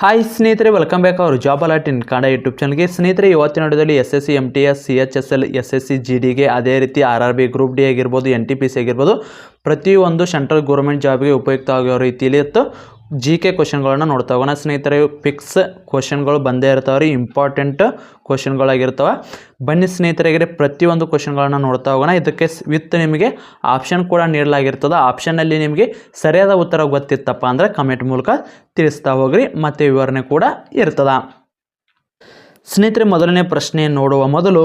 Hi ಸ್ನೇಹಿತರೆ welcome back ಅವರು job alert in Kannada YouTube ಚಾನಲ್ಗೆ ಸ್ನೇಹಿತರೆ, ಇವತ್ತಿನ ನೋಡಿದಲ್ಲಿ S S C M T S C H S L S S C G ಡಿಗೆ ಅದೇ ರೀತಿ R R B group D ಆಗಿರ್ಬೋದು ಎನ್ ಟಿ ಪಿ ಸಿ ಆಗಿರ್ಬೋದು, ಪ್ರತಿಯೊಂದು ಸೆಂಟ್ರಲ್ ಗೌರ್ಮೆಂಟ್ ಜಾಬ್ಗೆ ಉಪಯುಕ್ತ ಆಗೋ ರೀತಿಯಲ್ಲಿ ಇತ್ತು. ಜಿ ಕೆ ಕ್ವಶನ್ಗಳನ್ನ ನೋಡ್ತಾ ಹೋಗೋಣ. ಸ್ನೇಹಿತರೆ ಫಿಕ್ಸ್ ಕ್ವಶನ್ಗಳು ಬಂದೇ ಇರ್ತಾವೆ ರೀ ಇಂಪಾರ್ಟೆಂಟ್ ಕ್ವಶನ್ಗಳಾಗಿರ್ತವೆ ಬನ್ನಿ ಸ್ನೇಹಿತರಿಗೆ ಪ್ರತಿಯೊಂದು ಕ್ವಶನ್ಗಳನ್ನ ನೋಡ್ತಾ ಹೋಗೋಣ. ಇದಕ್ಕೆ ವಿತ್ ನಿಮಗೆ ಆಪ್ಷನ್ ಕೂಡ ನೀಡಲಾಗಿರ್ತದೆ. ಆಪ್ಷನ್ನಲ್ಲಿ ನಿಮಗೆ ಸರಿಯಾದ ಉತ್ತರ ಗೊತ್ತಿತ್ತಪ್ಪ ಅಂದರೆ ಕಮೆಂಟ್ ಮೂಲಕ ತಿಳಿಸ್ತಾ ಹೋಗ್ರಿ. ಮತ್ತು ವಿವರಣೆ ಕೂಡ ಇರ್ತದ. ಸ್ನೇಹಿತರೆ, ಮೊದಲನೇ ಪ್ರಶ್ನೆ ನೋಡುವ ಮೊದಲು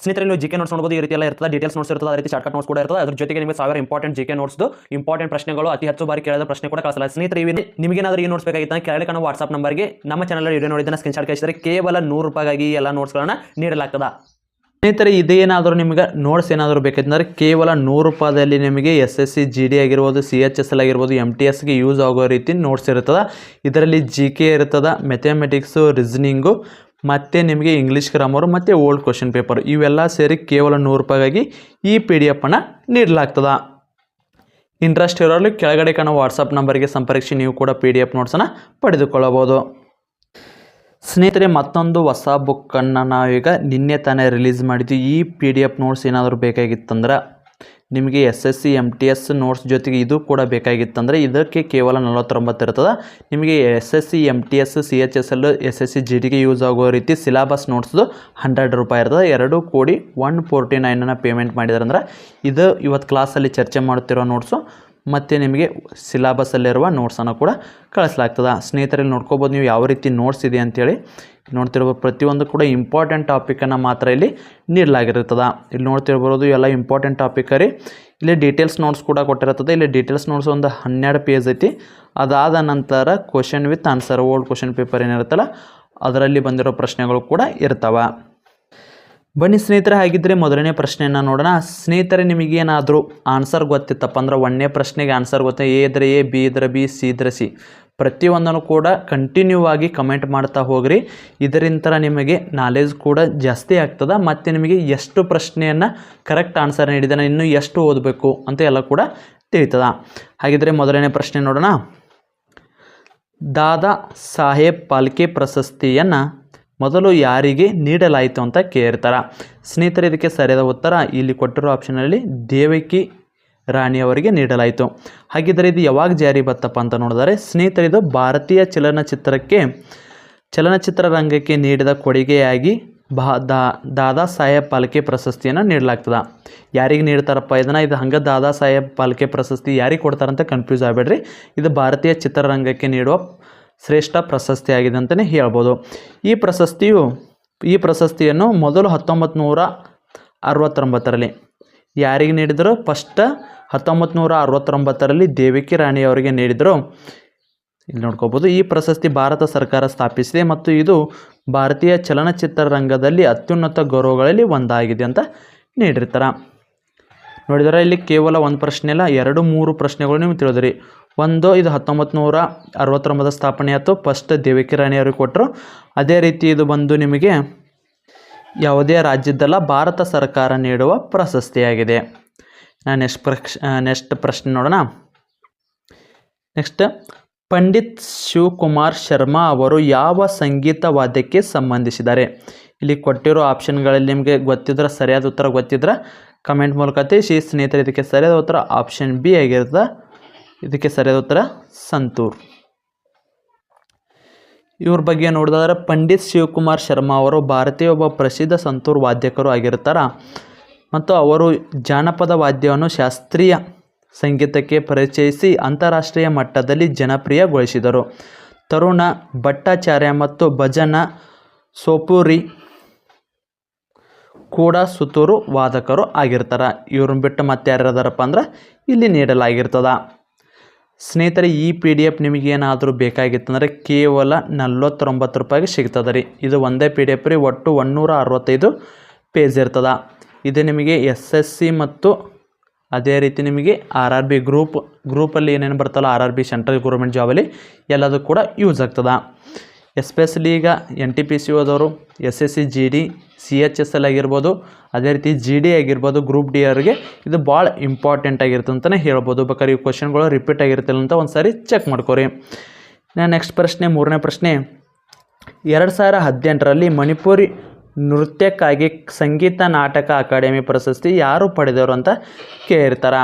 ಸ್ನೇಹಿತರೆ ನೀವು ಜಿ ಕೆ ನೋಟ್ಸ್ ನೋಡಬಹುದು ಈ ರೀತಿ ಎಲ್ಲ ಇರ್ತದೆ ಡೀಟೇಲ್ಸ್ ನೋಟ್ಸ್ ಇರ್ತದೆ, ಅದೇ ರೀತಿ ಶಾರ್ಟ್ಕಟ್ ನೋಟ್ಸ್ ಕೂಡ ಇರ್ತದೆ. ಅದ್ರ ಜೊತೆಗೆ ನಿಮಗೆ ಸಾವಿರ ಇಂಪಾರ್ಟೆಂಟ್ ಜಿ ಕೆ ನೋಟ್ಸ್ದು ಇಂಪಾರ್ಟೆಂಟ್ ಪ್ರಶ್ನೆಗಳು, ಅತಿ ಹೆಚ್ಚು ಬಾರಿ ಕೇಳಿದ ಪ್ರಶ್ನೆ ಕೂಡ ಕಳಿಸಲ್ಲ ಸ್ನೇಹಿತರೆ ನಿಮಗೆ ಏನಾದರೂ ಈ ನೋಟ್ಸ್ ಬೇಕಾಗಿತ್ತು ಕೆಳಗಡೆ ಕಾಣೋ ವಾಟ್ಸ್ಆಪ್ ನಂಬರ್ಗೆ ನಮ್ಮ ಚಾನಲ್ ವಿಡಿಯೋ ನೋಡಿದ್ದನ್ನು ಸ್ಕ್ರೀನ್ ಶಾಟ್ ಕಳಿಸಿದರೆ ಕೇವಲ ನೂರು ರೂಪಾಯಿಗಾಗಿ ಎಲ್ಲ ನೋಟ್ಸ್ಗಳನ್ನ ನೀಡಲಾಗ್ತದೆ. ಸ್ನೇಹಿತರೆ ಇದೇನಾದರೂ ನಿಮಗೆ ನೋಟ್ಸ್ ಏನಾದರೂ ಬೇಕಂದ್ರೆ ಕೇವಲ ನೂರು ರೂಪಾಯಿದಲ್ಲಿ ನಿಮಗೆ S S C G D ಆಗಿರ್ಬೋದು ಸಿ ಎಚ್ ಎಸ್ ಎಲ್ ಆಗಿರ್ಬೋದು ಎಂ ಟಿ ಎಸ್ಗೆ ಯೂಸ್ ಆಗೋ ರೀತಿ ನೋಟ್ಸ್ ಇರ್ತದೆ. ಇದರಲ್ಲಿ ಜಿ ಕೆ ಇರ್ತದೆ ಮೆಥಮೆಟಿಕ್ಸು ರೀಸನಿಂಗು ಮತ್ತು ನಿಮಗೆ ಇಂಗ್ಲೀಷ್ ಗ್ರಾಮರು ಮತ್ತು ಓಲ್ಡ್ ಕ್ವಶನ್ ಪೇಪರ್ ಇವೆಲ್ಲ ಸೇರಿ ಕೇವಲ ನೂರು ರೂಪಾಯಿಗಾಗಿ ಈ ಪಿ ಡಿ ಎಫನ್ನು ನೀಡಲಾಗ್ತದೆ. ಇಂಟ್ರೆಸ್ಟ್ ಇರೋರು ಕೆಳಗಡೆ ಕಾಣೋ ವಾಟ್ಸಪ್ ನಂಬರ್ಗೆ ಸಂಪರ್ಕಿಸಿ, ನೀವು ಕೂಡ ಪಿ ಡಿ ಎಫ್ ನೋಟ್ಸನ್ನು ಪಡೆದುಕೊಳ್ಳಬಹುದು. ಸ್ನೇಹಿತರೆ, ಮತ್ತೊಂದು ಹೊಸ ಬುಕ್ಕನ್ನು ನಾವೀಗ ನಿನ್ನೆ ತಾನೇ ರಿಲೀಸ್ ಮಾಡಿದ್ವಿ ಈ ಪಿ ಡಿ ಎಫ್ ನೋಟ್ಸ್ ಏನಾದರೂ ಬೇಕಾಗಿತ್ತಂದ್ರೆ ನಿಮಗೆ S S C M T S notes ಜೊತೆಗೆ ಇದು ಕೂಡ ಬೇಕಾಗಿತ್ತಂದರೆ ಇದಕ್ಕೆ ಕೇವಲ ನಲವತ್ತೊಂಬತ್ತು ಇರ್ತದೆ. ನಿಮಗೆ S S C M T S, C H S L, S S C G ಡಿಗೆ ಯೂಸ್ ಆಗೋ ರೀತಿ ಸಿಲಾಬಸ್ ನೋಟ್ಸ್ದು ಹಂಡ್ರೆಡ್ ರೂಪಾಯಿ ಇರ್ತದೆ. ಎರಡು ಕೋಡಿ ಒನ್ ಫೋರ್ಟಿ ನೈನನ್ನು ಪೇಮೆಂಟ್ ಮಾಡಿದ್ರಂದ್ರೆ ಇದು ಇವತ್ತು ಕ್ಲಾಸಲ್ಲಿ ಚರ್ಚೆ ಮಾಡುತ್ತಿರೋ ನೋಟ್ಸು ಮತ್ತು ನಿಮಗೆ ಸಿಲಾಬಸ್ಸಲ್ಲಿರುವ ನೋಟ್ಸನ್ನು ಕೂಡ ಕಳಿಸ್ಲಾಗ್ತದೆ. ಸ್ನೇಹಿತರಲ್ಲಿ ನೋಡ್ಕೋಬೋದು ನೀವು ಯಾವ ರೀತಿ ನೋಟ್ಸ್ ಇದೆ ಅಂತೇಳಿ. ನೋಡ್ತಿರ್ಬೋದು ಪ್ರತಿಯೊಂದು ಕೂಡ ಇಂಪಾರ್ಟೆಂಟ್ ಟಾಪಿಕನ್ನು ಮಾತ್ರ ಇಲ್ಲಿ ನೀಡಲಾಗಿರ್ತದೆ. ಇಲ್ಲಿ ನೋಡ್ತಿರ್ಬೋದು ಎಲ್ಲ ಇಂಪಾರ್ಟೆಂಟ್ ಟಾಪಿಕ್ ರೀ. ಇಲ್ಲಿ ಡೀಟೇಲ್ಸ್ ನೋಟ್ಸ್ ಕೂಡ ಕೊಟ್ಟಿರ್ತದೆ ಇಲ್ಲಿ ಡೀಟೇಲ್ಸ್ ನೋಟ್ಸ್ ಒಂದು ಹನ್ನೆರಡು ಪೇಜ್ ಐತಿ. ಅದಾದ ನಂತರ question with answer old question paper ಏನಿರುತ್ತಲ್ಲ, ಅದರಲ್ಲಿ ಬಂದಿರೋ ಪ್ರಶ್ನೆಗಳು ಕೂಡ ಇರ್ತವೆ. ಬನ್ನಿ ಸ್ನೇಹಿತರೆ ಹಾಗಿದ್ದರೆ ಮೊದಲನೇ ಪ್ರಶ್ನೆಯನ್ನು ನೋಡೋಣ. ಸ್ನೇಹಿತರೆ ನಿಮಗೇನಾದರೂ ಆನ್ಸರ್ ಗೊತ್ತಿತ್ತಪ್ಪ ಅಂದ್ರೆ ಒಂದನೇ ಪ್ರಶ್ನೆಗೆ ಆನ್ಸರ್ ಗೊತ್ತ? ಎ ಇದ್ರೆ ಎ, ಬಿ ಇದ್ರೆ ಬಿ, ಸಿ ಇದ್ರೆ ಸಿ. ಪ್ರತಿಯೊಂದನ್ನು ಕೂಡ ಕಂಟಿನ್ಯೂ ಆಗಿ ಕಮೆಂಟ್ ಮಾಡ್ತಾ ಹೋಗ್ರಿ. ಇದರಿಂದ ನಿಮಗೆ ನಾಲೆಜ್ ಕೂಡ ಜಾಸ್ತಿ ಆಗ್ತದೆ. ಮತ್ತು ನಿಮಗೆ ಎಷ್ಟು ಪ್ರಶ್ನೆಯನ್ನು ಕರೆಕ್ಟ್ ಆನ್ಸರ್ ನೀಡಿದ್ದಾನೆ, ಇನ್ನೂ ಎಷ್ಟು ಓದಬೇಕು ಅಂತ ಎಲ್ಲ ಕೂಡ ತಿಳಿತದ. ಹಾಗಿದ್ರೆ ಮೊದಲನೇ ಪ್ರಶ್ನೆ ನೋಡೋಣ. ದಾದಾ ಸಾಹೇಬ್ ಪಾಲ್ಕೆ ಪ್ರಶಸ್ತಿಯನ್ನು ಮೊದಲು ಯಾರಿಗೆ ನೀಡಲಾಯಿತು ಅಂತ ಕೇಳ್ತಾರೆ. ಸ್ನೇಹಿತರೆ, ಇದಕ್ಕೆ ಸರಿಯಾದ ಉತ್ತರ ಇಲ್ಲಿ ಕೊಟ್ಟಿರೋ ಆಪ್ಷನಲ್ಲಿ ದೇವಕಿ ರಾಣಿಯವರಿಗೆ ನೀಡಲಾಯಿತು. ಹಾಗಿದ್ದರೆ ಇದು ಯಾವಾಗ ಜಾರಿ ಬತ್ತಪ್ಪ ಅಂತ ನೋಡಿದರೆ, ಸ್ನೇಹಿತರೆ, ಇದು ಭಾರತೀಯ ಚಲನಚಿತ್ರಕ್ಕೆ, ಚಲನಚಿತ್ರ ರಂಗಕ್ಕೆ ನೀಡಿದ ಕೊಡುಗೆಯಾಗಿ ಬಾ, ದಾ, ದಾದಾ ಸಾಹೇಬ್ ಪಾಲ್ಕೆ ಪ್ರಶಸ್ತಿಯನ್ನು ನೀಡಲಾಗ್ತದೆ. ಯಾರಿಗೆ ನೀಡ್ತಾರಪ್ಪ? ಇದನ್ನು ಇದು ಹಂಗೆ ದಾದಾ ಸಾಹೇಬ್ ಪಾಲ್ಕೆ ಪ್ರಶಸ್ತಿ ಯಾರಿಗೆ ಕೊಡ್ತಾರಂತ ಕನ್ಫ್ಯೂಸ್ ಆಗಬೇಡ್ರಿ. ಇದು ಭಾರತೀಯ ಚಿತ್ರರಂಗಕ್ಕೆ ನೀಡುವ ಶ್ರೇಷ್ಠ ಪ್ರಶಸ್ತಿ ಆಗಿದೆ ಅಂತಲೇ ಹೇಳ್ಬೋದು. ಈ ಪ್ರಶಸ್ತಿಯು, ಈ ಪ್ರಶಸ್ತಿಯನ್ನು ಮೊದಲು ಹತ್ತೊಂಬತ್ತು ನೂರ ಅರವತ್ತೊಂಬತ್ತರಲ್ಲಿ ಯಾರಿಗೆ ನೀಡಿದರು? ಫಸ್ಟ್ ಹತ್ತೊಂಬತ್ತು ನೂರ ಅರವತ್ತೊಂಬತ್ತರಲ್ಲಿ ದೇವಿಕಿ ರಾಣಿಯವರಿಗೆ ನೀಡಿದರು. ಇಲ್ಲಿ ನೋಡ್ಕೋಬೋದು, ಈ ಪ್ರಶಸ್ತಿ ಭಾರತ ಸರ್ಕಾರ ಸ್ಥಾಪಿಸಿದೆ ಮತ್ತು ಇದು ಭಾರತೀಯ ಚಲನಚಿತ್ರ ರಂಗದಲ್ಲಿ ಅತ್ಯುನ್ನತ ಗೌರವಗಳಲ್ಲಿ ಒಂದಾಗಿದೆ ಅಂತ ನೀಡಿರ್ತಾರೆ. ನೋಡಿದರೆ ಇಲ್ಲಿ ಕೇವಲ ಒಂದು ಪ್ರಶ್ನೆ ಅಲ್ಲ, ಎರಡು ಮೂರು ಪ್ರಶ್ನೆಗಳು ನೀವು ತಿಳಿದ್ರಿ ಒಂದು, ಇದು ಹತ್ತೊಂಬತ್ತು ನೂರ ಅರವತ್ತೊಂಬತ್ತು ಸ್ಥಾಪನೆ ಆಯಿತು. ಫಸ್ಟ್ ದೇವಿಕಿ ರಾಣಿಯವ್ರಿಗೆ ಕೊಟ್ಟರು ಅದೇ ರೀತಿ ಇದು ಬಂದು ನಿಮಗೆ ಯಾವುದೇ ರಾಜ್ಯದ್ದಲ್ಲ, ಭಾರತ ಸರ್ಕಾರ ನೀಡುವ ಪ್ರಶಸ್ತಿಯಾಗಿದೆ. ನಾನು ನೆಕ್ಸ್ಟ್ ಪ್ರಕ್ಷ ನೆಕ್ಸ್ಟ್ ಪ್ರಶ್ನೆ ನೋಡೋಣ. ನೆಕ್ಸ್ಟ್ ಪಂಡಿತ್ ಶಿವಕುಮಾರ್ ಶರ್ಮಾ ಅವರು ಯಾವ ಸಂಗೀತ ವಾದ್ಯಕ್ಕೆ ಸಂಬಂಧಿಸಿದ್ದಾರೆ? ಇಲ್ಲಿ ಕೊಟ್ಟಿರೋ ಆಪ್ಷನ್ಗಳಲ್ಲಿ ನಿಮಗೆ ಗೊತ್ತಿದ್ರೆ, ಸರಿಯಾದ ಉತ್ತರ ಗೊತ್ತಿದ್ರೆ ಕಮೆಂಟ್ ಮೂಲಕ ತಿಳಿಸಿ. ಸ್ನೇಹಿತರೆ, ಇದಕ್ಕೆ ಸರಿಯಾದ ಉತ್ತರ ಆಪ್ಷನ್ ಬಿ ಆಗಿರ್ತದೆ. ಇದಕ್ಕೆ ಸರಿಯಾದ ಉತ್ತರ, ಸಂತೂರ್. ಇವ್ರ ಬಗ್ಗೆ ನೋಡಿದ್ರೆ ಪಂಡಿತ್ ಶಿವಕುಮಾರ್ ಶರ್ಮಾ ಅವರು ಭಾರತೀಯ ಒಬ್ಬ ಪ್ರಸಿದ್ಧ ಸಂತೂರ್ ವಾದ್ಯಕರು ಆಗಿರ್ತಾರ. ಮತ್ತು ಅವರು ಜಾನಪದ ವಾದ್ಯವನ್ನು ಶಾಸ್ತ್ರೀಯ ಸಂಗೀತಕ್ಕೆ ಪರಿಚಯಿಸಿ ಅಂತಾರಾಷ್ಟ್ರೀಯ ಮಟ್ಟದಲ್ಲಿ ಜನಪ್ರಿಯಗೊಳಿಸಿದರು. ತರುಣ ಭಟ್ಟಾಚಾರ್ಯ ಮತ್ತು ಭಜನ ಸೋಪುರಿ ಕೂಡ ಸುತ್ತೂರು ವಾದಕರು ಆಗಿರ್ತಾರೆ. ಇವ್ರನ್ನ ಬಿಟ್ಟು ಮತ್ತೆ ಯಾರ್ಯಾರದಾರಪ್ಪ ಅಂದ್ರೆ ಇಲ್ಲಿ ನೀಡಲಾಗಿರ್ತದ. ಸ್ನೇಹಿತರೆ, ಈ ಪಿ ಡಿ ಎಫ್ ನಿಮಗೇನಾದರೂ ಬೇಕಾಗಿತ್ತಂದರೆ ಕೇವಲ ನಲ್ವತ್ತೊಂಬತ್ತು ರೂಪಾಯಿಗೆ ಸಿಗ್ತದೆ ರೀ. ಇದು ಒಂದೇ ಪಿ ಡಿ ಎಫ್ ರೀ, ಒಟ್ಟು ಒನ್ನೂರ ಅರವತ್ತೈದು ಪೇಜ್ ಇರ್ತದೆ. ಇದು ನಿಮಗೆ ಎಸ್ ಎಸ್ ಸಿ ಮತ್ತು ಅದೇ ರೀತಿ ನಿಮಗೆ ಆರ್ ಆರ್ ಬಿ ಗ್ರೂಪ್ ಗ್ರೂಪಲ್ಲಿ ಏನೇನು ಬರ್ತಲ್ಲ R R B central government ಜಾಬಲ್ಲಿ ಎಲ್ಲದೂ ಕೂಡ ಯೂಸ್ ಆಗ್ತದೆ. ಎಸ್ಪೆಷಲಿ ಈಗ ಎನ್ ಟಿ ಪಿ ಸಿ ಓದೋರು, S S C, G D, C H S L ಆಗಿರ್ಬೋದು, ಅದೇ ರೀತಿ ಜಿ ಡಿ ಆಗಿರ್ಬೋದು, ಗ್ರೂಪ್ ಡಿ ಅವ್ರಿಗೆ ಇದು ಭಾಳ ಇಂಪಾರ್ಟೆಂಟ್ ಆಗಿರುತ್ತೆ ಅಂತಲೇ ಹೇಳ್ಬೋದು. ಬೇಕಾದ್ರೆ ಈ ಕ್ವಶನ್ಗಳು ರಿಪೀಟ್ ಆಗಿರ್ತಿಲ್ಲ ಅಂತ ಒಂದು ಸಾರಿ ಚೆಕ್ ಮಾಡ್ಕೊರಿ. ನಾನು ನೆಕ್ಸ್ಟ್ ಪ್ರಶ್ನೆ, ಮೂರನೇ ಪ್ರಶ್ನೆ. ಎರಡು ಸಾವಿರ ಹದಿನೆಂಟರಲ್ಲಿ ಮಣಿಪುರಿ ನೃತ್ಯಕ್ಕಾಗಿ ಸಂಗೀತ ನಾಟಕ ಅಕಾಡೆಮಿ ಪ್ರಶಸ್ತಿ ಯಾರು ಪಡೆದವರು ಅಂತ ಕೇಳಿರ್ತಾರೆ?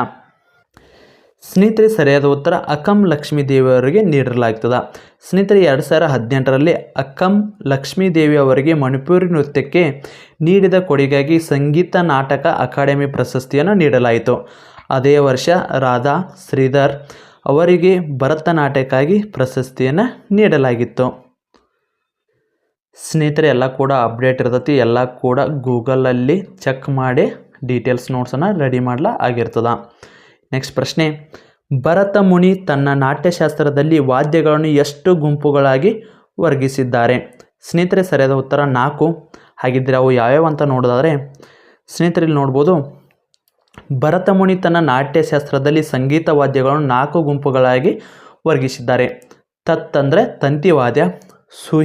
ಸ್ನೇಹಿತರೆ, ಸರಿಯಾದ ಉತ್ತರ ಅಕಂ ಲಕ್ಷ್ಮೀ ದೇವಿಯವರಿಗೆ ನೀಡಲಾಗ್ತದೆ. ಸ್ನೇಹಿತರೆ, ಎರಡು ಸಾವಿರ ಹದಿನೆಂಟರಲ್ಲಿ ಅಕ್ಕಂ ಲಕ್ಷ್ಮೀ ದೇವಿ ಅವರಿಗೆ ಮಣಿಪುರಿ ನೃತ್ಯಕ್ಕೆ ನೀಡಿದ ಕೊಡುಗೆಗಾಗಿ ಸಂಗೀತ ನಾಟಕ ಅಕಾಡೆಮಿ ಪ್ರಶಸ್ತಿಯನ್ನು ನೀಡಲಾಯಿತು. ಅದೇ ವರ್ಷ ರಾಧಾ ಶ್ರೀಧರ್ ಅವರಿಗೆ ಭರತನಾಟ್ಯಕ್ಕಾಗಿ ಪ್ರಶಸ್ತಿಯನ್ನು ನೀಡಲಾಗಿತ್ತು. ಸ್ನೇಹಿತರೆ, ಎಲ್ಲ ಕೂಡ ಅಪ್ಡೇಟ್ ಇರ್ತೈತಿ. ಎಲ್ಲ ಕೂಡ ಗೂಗಲಲ್ಲಿ ಚೆಕ್ ಮಾಡಿ ಡೀಟೇಲ್ಸ್ ನೋಟ್ಸನ್ನು ರೆಡಿ ಮಾಡ್ಲಾ ಆಗಿರ್ತದ. ನೆಕ್ಸ್ಟ್ ಪ್ರಶ್ನೆ. ಭರತ ಮುನಿ ತನ್ನ ನಾಟ್ಯಶಾಸ್ತ್ರದಲ್ಲಿ ವಾದ್ಯಗಳನ್ನು ಎಷ್ಟು ಗುಂಪುಗಳಾಗಿ ವರ್ಗಿಸಿದ್ದಾರೆ? ಸ್ನೇಹಿತರೆ, ಸರಿಯಾದ ಉತ್ತರ ನಾಲ್ಕು. ಹಾಗಿದ್ದರೆ ಅವು ಯಾವ್ಯಾವ ಅಂತ ನೋಡೋದಾದರೆ ಸ್ನೇಹಿತರಲ್ಲಿ ನೋಡ್ಬೋದು. ಭರತಮುನಿ ತನ್ನ ನಾಟ್ಯಶಾಸ್ತ್ರದಲ್ಲಿ ಸಂಗೀತ ವಾದ್ಯಗಳನ್ನು ನಾಲ್ಕು ಗುಂಪುಗಳಾಗಿ ವರ್ಗಿಸಿದ್ದಾರೆ. ತತ್ ಅಂದರೆ ತಂತಿವಾದ್ಯ ಸು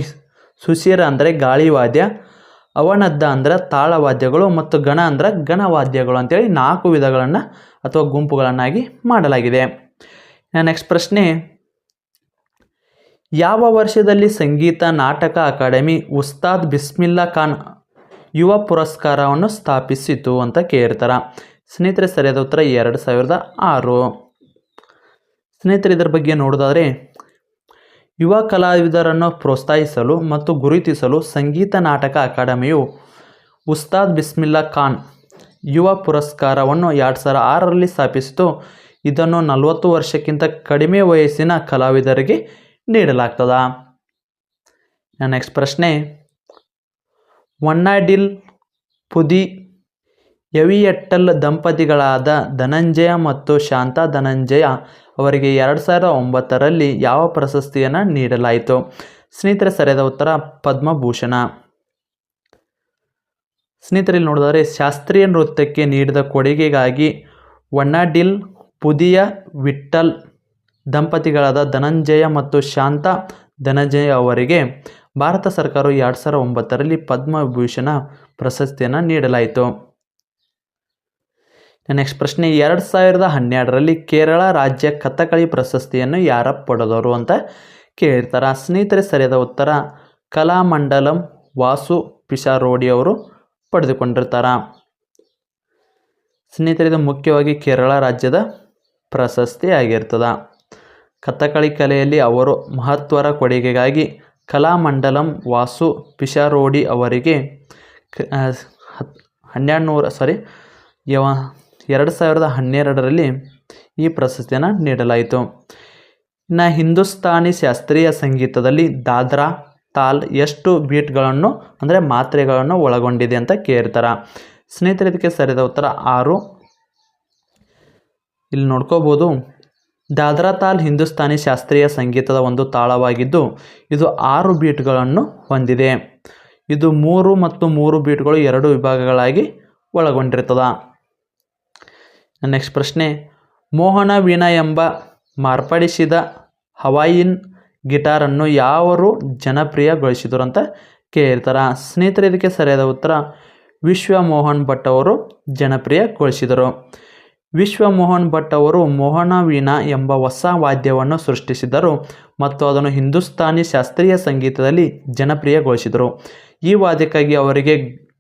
ಸುಶಿರ ಅಂದರೆ ಗಾಳಿವಾದ್ಯ ಅವನದ್ದ ಅಂದರೆ ತಾಳವಾದ್ಯಗಳು ಮತ್ತು ಗಣ ಅಂದರೆ ಗಣವಾದ್ಯಗಳು ಅಂತೇಳಿ ನಾಲ್ಕು ವಿಧಗಳನ್ನು ಅಥವಾ ಗುಂಪುಗಳನ್ನಾಗಿ ಮಾಡಲಾಗಿದೆ. ನೆಕ್ಸ್ಟ್ ಪ್ರಶ್ನೆ, ಯಾವ ವರ್ಷದಲ್ಲಿ ಸಂಗೀತ, ನಾಟಕ, ಅಕಾಡೆಮಿ, ಉಸ್ತಾದ್ ಬಿಸ್ಮಿಲ್ಲಾ ಖಾನ್ ಯುವ ಪುರಸ್ಕಾರವನ್ನು ಸ್ಥಾಪಿಸಿತು ಅಂತ ಕೇಳ್ತಾರೆ. ಸ್ನೇಹಿತರೆ, ಸರಿಯಾದ ಉತ್ತರ ಎರಡು ಸಾವಿರದ ಆರು. ಸ್ನೇಹಿತರೆ, ಇದರ ಬಗ್ಗೆ ನೋಡೋದಾದರೆ ಯುವ ಕಲಾವಿದರನ್ನು ಪ್ರೋತ್ಸಾಹಿಸಲು ಮತ್ತು ಗುರುತಿಸಲು ಸಂಗೀತ ನಾಟಕ ಅಕಾಡೆಮಿಯು ಉಸ್ತಾದ್ ಬಿಸ್ಮಿಲ್ಲಾ ಖಾನ್ ಯುವ ಪುರಸ್ಕಾರವನ್ನು ಎರಡು ಸಾವಿರ ಆರರಲ್ಲಿ ಸ್ಥಾಪಿಸಿತು. ಇದನ್ನು ನಲವತ್ತು ವರ್ಷಕ್ಕಿಂತ ಕಡಿಮೆ ವಯಸ್ಸಿನ ಕಲಾವಿದರಿಗೆ ನೀಡಲಾಗ್ತದ. ನೆಕ್ಸ್ಟ್ ಪ್ರಶ್ನೆ ವಣ್ಣಾಡಿಲ್ ಪುದಿ ಯವಿಯಟ್ಟಲ್ ದಂಪತಿಗಳಾದ ಧನಂಜಯ ಮತ್ತು ಶಾಂತಾ ಧನಂಜಯ ಅವರಿಗೆ ಎರಡು ಸಾವಿರದ ಒಂಬತ್ತರಲ್ಲಿ ಯಾವ ಪ್ರಶಸ್ತಿಯನ್ನು ನೀಡಲಾಯಿತು? ಸ್ನೇಹಿತರೆ, ಸರಿಯಾದ ಉತ್ತರ ಪದ್ಮಭೂಷಣ. ಸ್ನೇಹಿತರಲ್ಲಿ ನೋಡಿದರೆ ಶಾಸ್ತ್ರೀಯ ನೃತ್ಯಕ್ಕೆ ನೀಡಿದ ಕೊಡುಗೆಗಾಗಿ ವಣ್ಣಾಡಿಲ್, ಪುದಿಯ ವಿಠಲ್ ದಂಪತಿಗಳಾದ ಧನಂಜಯ ಮತ್ತು ಶಾಂತ ಧನಂಜಯ ಅವರಿಗೆ ಭಾರತ ಸರ್ಕಾರವು ಎರಡು ಸಾವಿರದ ಒಂಬತ್ತರಲ್ಲಿ ಪದ್ಮಭೂಷಣ ಪ್ರಶಸ್ತಿಯನ್ನು ನೀಡಲಾಯಿತು. ನೆಕ್ಸ್ಟ್ ಪ್ರಶ್ನೆ, ಎರಡು ಸಾವಿರದ ಹನ್ನೆರಡರಲ್ಲಿ ಕೇರಳ ರಾಜ್ಯ ಕಥಕಳಿ ಪ್ರಶಸ್ತಿಯನ್ನು ಯಾರ ಪಡೆದವರು ಅಂತ ಕೇಳಿರ್ತಾರೆ. ಸ್ನೇಹಿತರೆ, ಸರಿಯಾದ ಉತ್ತರ ಕಲಾಮಂಡಲಂ ವಾಸು ಪಿಶಾರೋಡಿ ಅವರು ಪಡೆದುಕೊಂಡಿರ್ತಾರೆ. ಸ್ನೇಹಿತರೆ, ಇದು ಮುಖ್ಯವಾಗಿ ಕೇರಳ ರಾಜ್ಯದ ಪ್ರಶಸ್ತಿ ಆಗಿರ್ತದ. ಕಥಕಳಿ ಕಲೆಯಲ್ಲಿ ಅವರು ಮಹತ್ವರ ಕೊಡುಗೆಗಾಗಿ ಕಲಾಮಂಡಲಂ ವಾಸು ಪಿಶಾರೋಡಿ ಅವರಿಗೆ ಹನ್ನೆರಡು ನೂರ ಸಾರಿ ಯವ ಎರಡು ಸಾವಿರದ ಹನ್ನೆರಡರಲ್ಲಿ ಈ ಪ್ರಶಸ್ತಿಯನ್ನು ನೀಡಲಾಯಿತು. ಇನ್ನು ಹಿಂದೂಸ್ತಾನಿ ಶಾಸ್ತ್ರೀಯ ಸಂಗೀತದಲ್ಲಿ ದಾದ್ರಾ, ತಾಲ್ ಎಷ್ಟು ಬೀಟ್ಗಳನ್ನು, ಅಂದರೆ ಮಾತ್ರೆಗಳನ್ನು ಒಳಗೊಂಡಿದೆ ಅಂತ ಕೇಳ್ತಾರೆ. ಸ್ನೇಹಿತರೆ, ಇದಕ್ಕೆ ಸರಿದ ಉತ್ತರ ಆರು. ಇಲ್ಲಿ ನೋಡ್ಕೋಬೋದು. ದಾದ್ರಾ, ತಾಲ್ ಹಿಂದೂಸ್ತಾನಿ ಶಾಸ್ತ್ರೀಯ ಸಂಗೀತದ ಒಂದು ತಾಳವಾಗಿದ್ದು, ಇದು ಆರು ಬೀಟ್ಗಳನ್ನು ಹೊಂದಿದೆ. ಇದು ಮೂರು ಮತ್ತು ಮೂರು ಬೀಟ್ಗಳು ಎರಡು ವಿಭಾಗಗಳಾಗಿ ಒಳಗೊಂಡಿರ್ತದ. ನೆಕ್ಸ್ಟ್ ಪ್ರಶ್ನೆ, ಮೋಹನ ವೀಣಾ ಎಂಬ ಮಾರ್ಪಡಿಸಿದ ಹವಾಯಿನ್ ಗಿಟಾರನ್ನು ಯಾವರು ಜನಪ್ರಿಯಗೊಳಿಸಿದರು ಅಂತ ಕೇಳಿರ್ತಾರೆ ಸ್ನೇಹಿತರೆ, ಇದಕ್ಕೆ ಸರಿಯಾದ ಉತ್ತರ ವಿಶ್ವ ಮೋಹನ್ ಭಟ್ ಅವರು ಜನಪ್ರಿಯಗೊಳಿಸಿದರು. ವಿಶ್ವ ಮೋಹನ್ ಭಟ್ ಅವರು ಮೋಹನ ವೀಣಾ ಎಂಬ ಹೊಸ ವಾದ್ಯವನ್ನು ಸೃಷ್ಟಿಸಿದರು ಮತ್ತು ಅದನ್ನು ಹಿಂದೂಸ್ತಾನಿ ಶಾಸ್ತ್ರೀಯ ಸಂಗೀತದಲ್ಲಿ ಜನಪ್ರಿಯಗೊಳಿಸಿದರು. ಈ ವಾದ್ಯಕ್ಕಾಗಿ ಅವರಿಗೆ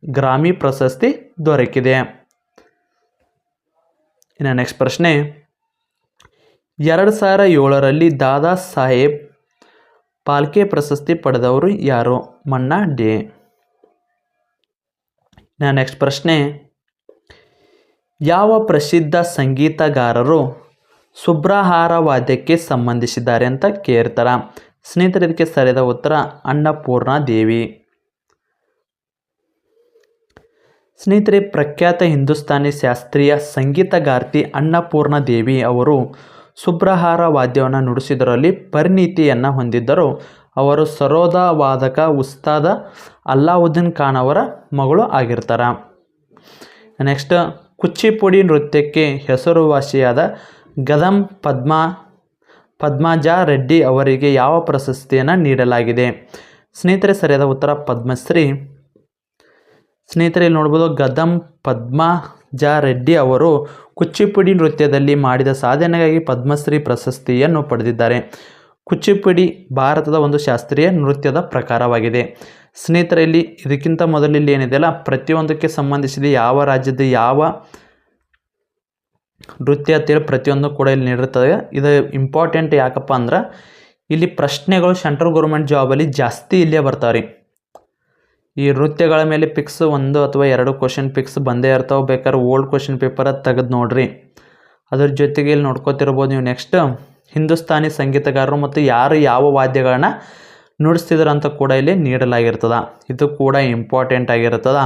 ಗ್ರಾಮಿ ಪ್ರಶಸ್ತಿ ದೊರಕಿದೆ. ಇನ್ನು ನೆಕ್ಸ್ಟ್ ಪ್ರಶ್ನೆ. ಎರಡು ಸಾವಿರ ಏಳರಲ್ಲಿ ದಾದಾ ಸಾಹೇಬ್ ಪಾಲ್ಕೆ ಪ್ರಶಸ್ತಿ ಪಡೆದವರು ಯಾರು? ಮನ್ನಾ ಡೇ. ನೆಕ್ಸ್ಟ್ ಪ್ರಶ್ನೆ. ಯಾವ ಪ್ರಸಿದ್ಧ ಸಂಗೀತಗಾರರು ಸುಬ್ರಹಾರ ವಾದ್ಯಕ್ಕೆ ಸಂಬಂಧಿಸಿದ್ದಾರೆ ಅಂತ ಕೇಳ್ತಾರ. ಸ್ನೇಹಿತರೆ ಸರಿಯಾದ ಉತ್ತರ ಅನ್ನಪೂರ್ಣ ದೇವಿ. ಸ್ನೇಹಿತರೆ, ಪ್ರಖ್ಯಾತ ಹಿಂದೂಸ್ತಾನಿ ಶಾಸ್ತ್ರೀಯ ಸಂಗೀತಗಾರ್ತಿ ಅನ್ನಪೂರ್ಣ ದೇವಿ ಅವರು ಸುಬ್ರಹಾರ ವಾದ್ಯವನ್ನು ನುಡಿಸಿದರಲ್ಲಿ ಪರಿಣಿತಿಯನ್ನು ಹೊಂದಿದ್ದರು. ಅವರು ಸರೋದ ವಾದಕ ಉಸ್ತಾದ ಅಲ್ಲಾವುದ್ದೀನ್ ಖಾನ್ ಅವರ ಮಗಳು ಆಗಿರ್ತಾರೆ. ನೆಕ್ಸ್ಟ್, ಕುಚ್ಚಿಪುಡಿ ನೃತ್ಯಕ್ಕೆ ಹೆಸರುವಾಸಿಯಾದ ಗದಂ ಪದ್ಮ, ಪದ್ಮಾಜಾ ರೆಡ್ಡಿ ಅವರಿಗೆ ಯಾವ ಪ್ರಶಸ್ತಿಯನ್ನು ನೀಡಲಾಗಿದೆ? ಸ್ನೇಹಿತರೆ, ಸರಿಯಾದ ಉತ್ತರ ಪದ್ಮಶ್ರೀ. ಸ್ನೇಹಿತರೆ, ಇಲ್ಲಿ ನೋಡ್ಬೋದು ಗದಂ ಪದ್ಮಜಾ ರೆಡ್ಡಿ ಅವರು ಕುಚ್ಚಿಪುಡಿ ನೃತ್ಯದಲ್ಲಿ ಮಾಡಿದ ಸಾಧನೆಗಾಗಿ ಪದ್ಮಶ್ರೀ ಪ್ರಶಸ್ತಿಯನ್ನು ಪಡೆದಿದ್ದಾರೆ. ಕುಚ್ಚಿಪುಡಿ ಭಾರತದ ಒಂದು ಶಾಸ್ತ್ರೀಯ ನೃತ್ಯದ ಪ್ರಕಾರವಾಗಿದೆ. ಸ್ನೇಹಿತರೆ, ಇಲ್ಲಿ ಇದಕ್ಕಿಂತ ಮೊದಲು ಇಲ್ಲಿ ಏನಿದೆಯಲ್ಲ ಪ್ರತಿಯೊಂದಕ್ಕೆ ಸಂಬಂಧಿಸಿದ ಯಾವ ರಾಜ್ಯದ ಯಾವ ನೃತ್ಯ ಅಂತೇಳಿ ಪ್ರತಿಯೊಂದು ಕೂಡ ಇಲ್ಲಿ ನೀಡಿರ್ತದೆ. ಇದು ಇಂಪಾರ್ಟೆಂಟ್ ಯಾಕಪ್ಪ ಅಂದ್ರೆ, ಇಲ್ಲಿ ಪ್ರಶ್ನೆಗಳು ಸೆಂಟ್ರಲ್ ಗೌರ್ಮೆಂಟ್ ಜಾಬಲ್ಲಿ ಜಾಸ್ತಿ ಇಲ್ಲೇ ಬರ್ತಾವೆ ರೀ ಈ ನೃತ್ಯಗಳ ಮೇಲೆ ಪಿಕ್ಸ್ ಒಂದು ಅಥವಾ ಎರಡು ಕ್ವಶನ್ ಪಿಕ್ಸ್ ಬಂದೇ ಇರ್ತಾವೆ. ಬೇಕಾದ್ರೆ ಓಲ್ಡ್ ಕ್ವಶನ್ ಪೇಪರ್ ತೆಗೆದು ನೋಡ್ರಿ. ಅದ್ರ ಜೊತೆಗೆ ಇಲ್ಲಿ ನೋಡ್ಕೋತಿರ್ಬೋದು ನೀವು ನೆಕ್ಸ್ಟ್ ಹಿಂದೂಸ್ತಾನಿ ಸಂಗೀತಗಾರರು ಮತ್ತು ಯಾರು ಯಾವ ವಾದ್ಯಗಳನ್ನ ನುಡಿಸ್ತಿದ್ರು ಅಂತ ಕೂಡ ಇಲ್ಲಿ ನೀಡಲಾಗಿರ್ತದ. ಇದು ಕೂಡ ಇಂಪಾರ್ಟೆಂಟ್ ಆಗಿರ್ತದ.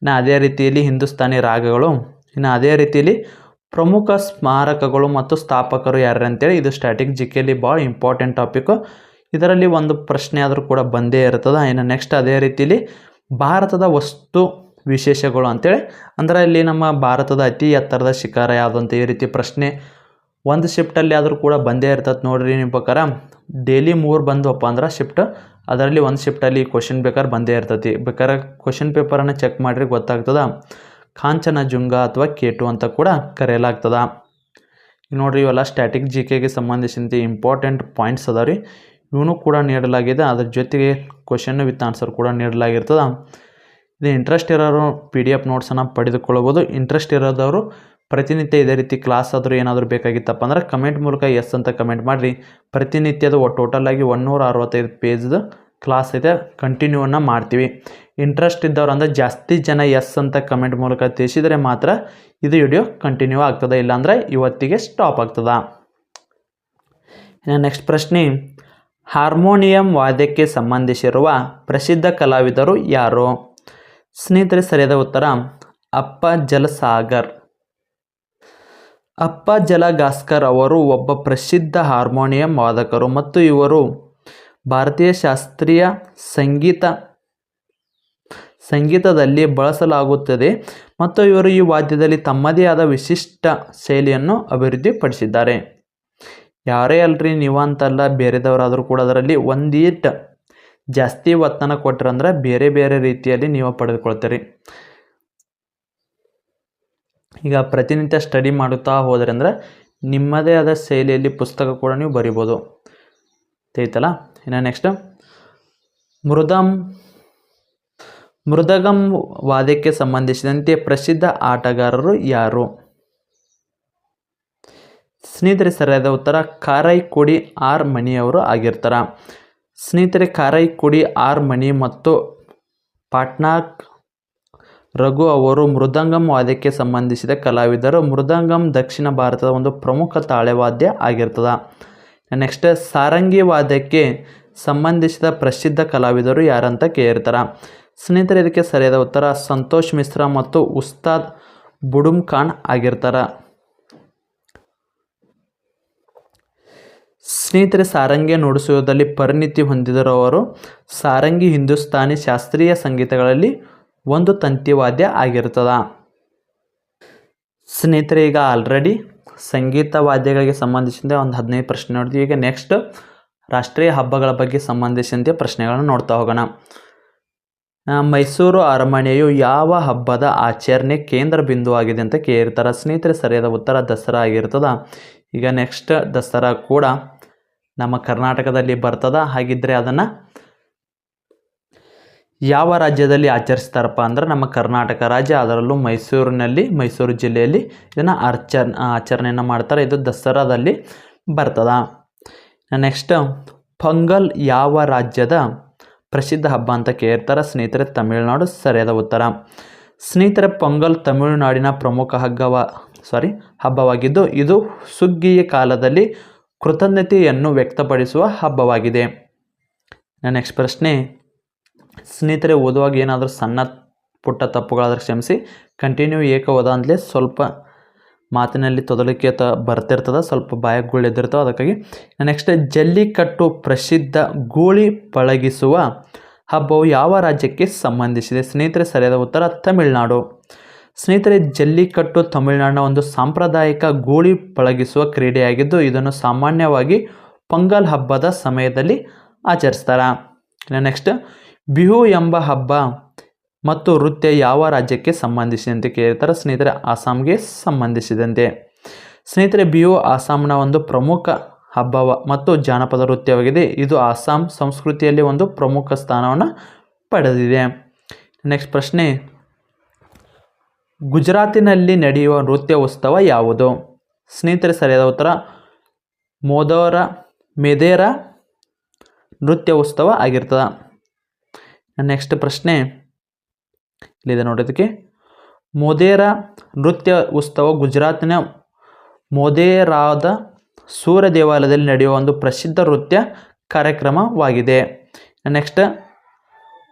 ಇನ್ನು ಅದೇ ರೀತಿಯಲ್ಲಿ ಹಿಂದೂಸ್ತಾನಿ ರಾಗಗಳು, ಇನ್ನು ಅದೇ ರೀತಿಯಲ್ಲಿ ಪ್ರಮುಖ ಸ್ಮಾರಕಗಳು ಮತ್ತು ಸ್ಥಾಪಕರು ಯಾರು ಅಂತೇಳಿ ಇದು ಸ್ಟ್ಯಾಟಿಕ್ ಜಿಕೆಯಲ್ಲಿ ಭಾಳ ಇಂಪಾರ್ಟೆಂಟ್ ಟಾಪಿಕ್ಕು ಇದರಲ್ಲಿ ಒಂದು ಪ್ರಶ್ನೆ ಆದರೂ ಕೂಡ ಬಂದೇ ಇರ್ತದೆ. ಇನ್ನು ನೆಕ್ಸ್ಟ್ ಅದೇ ರೀತಿಯಲ್ಲಿ ಭಾರತದ ವಸ್ತು ವಿಶೇಷಗಳು ಅಂತೇಳಿ. ಅಂದರೆ ಇಲ್ಲಿ ನಮ್ಮ ಭಾರತದ ಅತಿ ಎತ್ತರದ ಶಿಖರ ಯಾವುದು ಅಂತ ಈ ರೀತಿ ಪ್ರಶ್ನೆ ಒಂದು ಶಿಫ್ಟಲ್ಲಿ ಆದರೂ ಕೂಡ ಬಂದೇ ಇರ್ತದೆ ನೋಡ್ರಿ ನಿಮ್ಮ ಪ್ರಕಾರ. ಡೈಲಿ ಮೂರು ಬಂದವಪ್ಪ ಅಂದ್ರೆ ಶಿಫ್ಟ್ ಅದರಲ್ಲಿ ಒಂದು ಶಿಫ್ಟಲ್ಲಿ ಕ್ವಶನ್ ಬೇಕಾದ್ರೆ ಬಂದೇ ಇರ್ತೈತಿ. ಬೇಕಾದ್ರೆ ಕ್ವಶನ್ ಪೇಪರನ್ನು ಚೆಕ್ ಮಾಡಿರಿ ಗೊತ್ತಾಗ್ತದ. ಕಾಂಚನ ಜುಂಗ ಅಥವಾ ಕೇಟು ಅಂತ ಕೂಡ ಕರೆಯಲಾಗ್ತದೆ. ನೋಡ್ರಿ ಇವೆಲ್ಲ ಸ್ಟ್ಯಾಟಿಕ್ ಜಿ ಕೆಗೆ ಸಂಬಂಧಿಸಿದಂತೆ ಇಂಪಾರ್ಟೆಂಟ್ ಪಾಯಿಂಟ್ಸ್ ಅದಾವ ರೀ ಇವನು ಕೂಡ ನೀಡಲಾಗಿದೆ. ಅದ್ರ ಜೊತೆಗೆ ಕ್ವಶನ್ ವಿತ್ ಆನ್ಸರ್ ಕೂಡ ನೀಡಲಾಗಿರ್ತದೆ. ಇದು ಇಂಟ್ರೆಸ್ಟ್ ಇರೋರು ಪಿ ಡಿ ಎಫ್ ನೋಟ್ಸನ್ನು ಪಡೆದುಕೊಳ್ಳಬೋದು ಇಂಟ್ರೆಸ್ಟ್ ಇರೋದವರು ಪ್ರತಿನಿತ್ಯ ಇದೇ ರೀತಿ ಕ್ಲಾಸ್ ಆದರೂ ಏನಾದರೂ ಬೇಕಾಗಿತ್ತಪ್ಪ ಅಂದರೆ ಕಮೆಂಟ್ ಮೂಲಕ ಎಸ್ ಅಂತ ಕಮೆಂಟ್ ಮಾಡಿರಿ. ಪ್ರತಿನಿತ್ಯದ ಟೋಟಲ್ ಆಗಿ ಒನ್ನೂರ ಅರವತ್ತೈದು ಪೇಜ್ದು ಕ್ಲಾಸ್ ಇದೆ. ಕಂಟಿನ್ಯೂವನ್ನು ಮಾಡ್ತೀವಿ. ಇಂಟ್ರೆಸ್ಟ್ ಇದ್ದವ್ರು ಅಂದರೆ ಜಾಸ್ತಿ ಜನ ಎಸ್ ಅಂತ ಕಮೆಂಟ್ ಮೂಲಕ ತಿಳಿಸಿದರೆ ಮಾತ್ರ ಇದು ವಿಡಿಯೋ ಕಂಟಿನ್ಯೂ ಆಗ್ತದೆ. ಇಲ್ಲಾಂದರೆ ಇವತ್ತಿಗೆ ಸ್ಟಾಪ್ ಆಗ್ತದೆ. ನೆಕ್ಸ್ಟ್ ಪ್ರಶ್ನೆ ಹಾರ್ಮೋನಿಯಂ ವಾದ್ಯಕ್ಕೆ ಸಂಬಂಧಿಸಿರುವ ಪ್ರಸಿದ್ಧ ಕಲಾವಿದರು ಯಾರು? ಸ್ನೇಹಿತರೆ, ಸರಿಯಾದ ಉತ್ತರ, ಅಪ್ಪ ಜಲಸಾಗರ್. ಅಪ್ಪ ಜಲಗಾಸ್ಕರ್ ಅವರು ಒಬ್ಬ ಪ್ರಸಿದ್ಧ ಹಾರ್ಮೋನಿಯಂ ವಾದಕರು ಮತ್ತು ಇವರು ಭಾರತೀಯ ಶಾಸ್ತ್ರೀಯ ಸಂಗೀತ, ಸಂಗೀತದಲ್ಲಿ ಬಳಸಲಾಗುತ್ತದೆ ಮತ್ತು ಇವರು ಈ ವಾದ್ಯದಲ್ಲಿ ತಮ್ಮದೇ ಆದ ವಿಶಿಷ್ಟ ಶೈಲಿಯನ್ನು ಅಭಿವೃದ್ಧಿಪಡಿಸಿದ್ದಾರೆ. ಯಾರೇ ಅಲ್ರಿ, ನೀವು ಅಂತಲ್ಲ ಬೇರೆದವರಾದರೂ ಕೂಡ ಅದರಲ್ಲಿ ಒಂದೀಟ್ ಜಾಸ್ತಿ ಒತ್ತನ ಕೊಟ್ರಂದ್ರೆ ಬೇರೆ ಬೇರೆ ರೀತಿಯಲ್ಲಿ ನೀವು ಪಡೆದುಕೊಳ್ತೀರಿ. ಈಗ ಪ್ರತಿನಿತ್ಯ ಸ್ಟಡಿ ಮಾಡುತ್ತಾ ಹೋದರೆ ಅಂದರೆ ನಿಮ್ಮದೇ ಆದ ಶೈಲಿಯಲ್ಲಿ ಪುಸ್ತಕ ಕೂಡ ನೀವು ಬರಿಬೋದು. ತಿಳಿತಲ್ಲ ಇನ್ನು ನೆಕ್ಸ್ಟ್ ಮೃದಂ, ಮೃದಗಂ ವಾದಕ್ಕೆ ಸಂಬಂಧಿಸಿದಂತೆ ಪ್ರಸಿದ್ಧ ಆಟಗಾರರು ಯಾರು? ಸ್ನೇಹಿತರೆ ಸರಿಯಾದ ಉತ್ತರ. ಕಾರೈಕುಡಿ ಆರ್ ಮಣಿ ಅವರು ಆಗಿರ್ತಾರೆ. ಸ್ನೇಹಿತರೆ, ಕಾರೈಕುಡಿ ಆರ್ ಮಣಿ ಮತ್ತು ಪಾಟ್ನಾಕ್ ರಘು ಅವರು ಮೃದಂಗಂ ವಾದ್ಯಕ್ಕೆ ಸಂಬಂಧಿಸಿದ ಕಲಾವಿದರು. ಮೃದಂಗಂ ದಕ್ಷಿಣ ಭಾರತದ ಒಂದು ಪ್ರಮುಖ ತಾಳೆವಾದ್ಯ ಆಗಿರ್ತದೆ. ನೆಕ್ಸ್ಟ್, ಸಾರಂಗಿ ವಾದ್ಯಕ್ಕೆ ಸಂಬಂಧಿಸಿದ ಪ್ರಸಿದ್ಧ ಕಲಾವಿದರು ಯಾರಂತ ಕೇಳಿರ್ತಾರೆ. ಸ್ನೇಹಿತರೆ, ಇದಕ್ಕೆ ಸರಿಯಾದ ಉತ್ತರ ಸಂತೋಷ್ ಮಿಶ್ರಾ ಮತ್ತು ಉಸ್ತಾದ್ ಬುಡುಮ್ ಖಾನ್ ಆಗಿರ್ತಾರೆ. ಸ್ನೇಹಿತರೆ ಸಾರಂಗಿ ನುಡಿಸುವುದರಲ್ಲಿ ಪರಿಣಿತಿ ಹೊಂದಿದರವರು ಸಾರಂಗಿ ಹಿಂದೂಸ್ತಾನಿ ಶಾಸ್ತ್ರೀಯ ಸಂಗೀತಗಳಲ್ಲಿ ಒಂದು ತಂತಿವಾದ್ಯ ಆಗಿರ್ತದ ಸ್ನೇಹಿತರೆ, ಈಗ ಆಲ್ರೆಡಿ ಸಂಗೀತ ವಾದ್ಯಗಳಿಗೆ ಸಂಬಂಧಿಸಿದಂತೆ ಒಂದು ಹದಿನೈದು ಪ್ರಶ್ನೆ ನೋಡ್ತೀವಿ. ಈಗ ನೆಕ್ಸ್ಟ್ ರಾಷ್ಟ್ರೀಯ ಹಬ್ಬಗಳ ಬಗ್ಗೆ ಸಂಬಂಧಿಸಿದಂತೆ ಪ್ರಶ್ನೆಗಳನ್ನು ನೋಡ್ತಾ ಹೋಗೋಣ. ಮೈಸೂರು ಅರಮನೆಯು ಯಾವ ಹಬ್ಬದ ಆಚರಣೆ ಕೇಂದ್ರ ಬಿಂದುವಾಗಿದೆ ಅಂತ ಕೇಳಿರ್ತಾರೆ. ಸ್ನೇಹಿತರೆ, ಸರಿಯಾದ ಉತ್ತರ ದಸರಾ ಆಗಿರ್ತದ. ಈಗ ನೆಕ್ಸ್ಟ್ ದಸರಾ ಕೂಡ ನಮ್ಮ ಕರ್ನಾಟಕದಲ್ಲಿ ಬರ್ತದ? ಹಾಗಿದ್ರೆ ಅದನ್ನು ಯಾವ ರಾಜ್ಯದಲ್ಲಿ ಆಚರಿಸ್ತಾರಪ್ಪ ಅಂದ್ರೆ ನಮ್ಮ ಕರ್ನಾಟಕ ರಾಜ್ಯ, ಅದರಲ್ಲೂ ಮೈಸೂರಿನಲ್ಲಿ, ಮೈಸೂರು ಜಿಲ್ಲೆಯಲ್ಲಿ ಇದನ್ನು ಆಚರ್ ಆಚರಣೆಯನ್ನು ಮಾಡ್ತಾರೆ. ಇದು ದಸರಾದಲ್ಲಿ ಬರ್ತದ. ನೆಕ್ಸ್ಟ್, ಪೊಂಗಲ್ ಯಾವ ರಾಜ್ಯದ ಪ್ರಸಿದ್ಧ ಹಬ್ಬ ಅಂತ ಕೇಳ್ತಾರೆ. ಸ್ನೇಹಿತರೆ, ತಮಿಳುನಾಡು ಸರಿಯಾದ ಉತ್ತರ. ಸ್ನೇಹಿತರೆ, ಪೊಂಗಲ್ ತಮಿಳುನಾಡಿನ ಪ್ರಮುಖ ಹಗ್ಗವ ಸಾರಿ ಹಬ್ಬವಾಗಿದ್ದು ಇದು ಸುಗ್ಗಿಯ ಕಾಲದಲ್ಲಿ ಕೃತಜ್ಞತೆಯನ್ನು ವ್ಯಕ್ತಪಡಿಸುವ ಹಬ್ಬವಾಗಿದೆ. ನೆಕ್ಸ್ಟ್ ಪ್ರಶ್ನೆ, ಸ್ನೇಹಿತರೆ, ಓದುವಾಗ ಏನಾದರೂ ಸಣ್ಣ ಪುಟ್ಟ ತಪ್ಪುಗಳಾದ್ರೆ ಕ್ಷಮಿಸಿ ಕಂಟಿನ್ಯೂ ಏಕ ಓದ ಅಂತಲೇ ಸ್ವಲ್ಪ ಮಾತಿನಲ್ಲಿ ತೊದಲಿಕೆ ತ ಬರ್ತಿರ್ತದೆ, ಸ್ವಲ್ಪ ಬಾಯಾಗ ಗೂಳಿ ಎದ್ದಿರ್ತಾವೆ ಅದಕ್ಕಾಗಿ ನೆಕ್ಸ್ಟ್ ಜಲ್ಲಿಕಟ್ಟು ಪ್ರಸಿದ್ಧ ಗೂಳಿ ಪಳಗಿಸುವ ಹಬ್ಬವು ಯಾವ ರಾಜ್ಯಕ್ಕೆ ಸಂಬಂಧಿಸಿದೆ? ಸ್ನೇಹಿತರೆ, ಸರಿಯಾದ ಉತ್ತರ ತಮಿಳುನಾಡು. ಸ್ನೇಹಿತರೆ, ಜಲ್ಲಿಕಟ್ಟು ತಮಿಳುನಾಡಿನ ಒಂದು ಸಾಂಪ್ರದಾಯಿಕ ಗೂಳಿ ಪಳಗಿಸುವ ಕ್ರೀಡೆಯಾಗಿದ್ದು, ಇದನ್ನು ಸಾಮಾನ್ಯವಾಗಿ ಪೊಂಗಲ್ ಹಬ್ಬದ ಸಮಯದಲ್ಲಿ ಆಚರಿಸ್ತಾರೆ. ನೆಕ್ಸ್ಟ್ ಬಿಹು ಎಂಬ ಹಬ್ಬ ಮತ್ತು ನೃತ್ಯ ಯಾವ ರಾಜ್ಯಕ್ಕೆ ಸಂಬಂಧಿಸಿದಂತೆ ಕೇಳ್ತಾರೆ. ಸ್ನೇಹಿತರೆ, ಅಸ್ಸಾಂಗೆ ಸಂಬಂಧಿಸಿದಂತೆ. ಸ್ನೇಹಿತರೆ, ಬಿಹು ಅಸ್ಸಾಂನ ಒಂದು ಪ್ರಮುಖ ಹಬ್ಬವ ಮತ್ತು ಜಾನಪದ ನೃತ್ಯವಾಗಿದೆ. ಇದು ಅಸ್ಸಾಂ ಸಂಸ್ಕೃತಿಯಲ್ಲಿ ಒಂದು ಪ್ರಮುಖ ಸ್ಥಾನವನ್ನು ಪಡೆದಿದೆ. ನೆಕ್ಸ್ಟ್ ಪ್ರಶ್ನೆ ಗುಜರಾತಿನಲ್ಲಿ ನಡೆಯುವ ನೃತ್ಯ ಉತ್ಸವ ಯಾವುದು? ಸ್ನೇಹಿತರೆ, ಸರಿಯಾದ ಉತ್ತರ. ಮೋದೋರ ಮೆದೇರ ನೃತ್ಯ ಉತ್ಸವ ಆಗಿರ್ತದ. ನೆಕ್ಸ್ಟ್ ಪ್ರಶ್ನೆ ಇಲ್ಲಿದೆ ನೋಡೋದಕ್ಕೆ. ಮೋದೇರ ನೃತ್ಯ ಉತ್ಸವ ಗುಜರಾತಿನ ಮೋದೇರಾದ ಸೂರ್ಯ ದೇವಾಲಯದಲ್ಲಿ ನಡೆಯುವ ಒಂದು ಪ್ರಸಿದ್ಧ ನೃತ್ಯ ಕಾರ್ಯಕ್ರಮವಾಗಿದೆ. ನೆಕ್ಸ್ಟ್,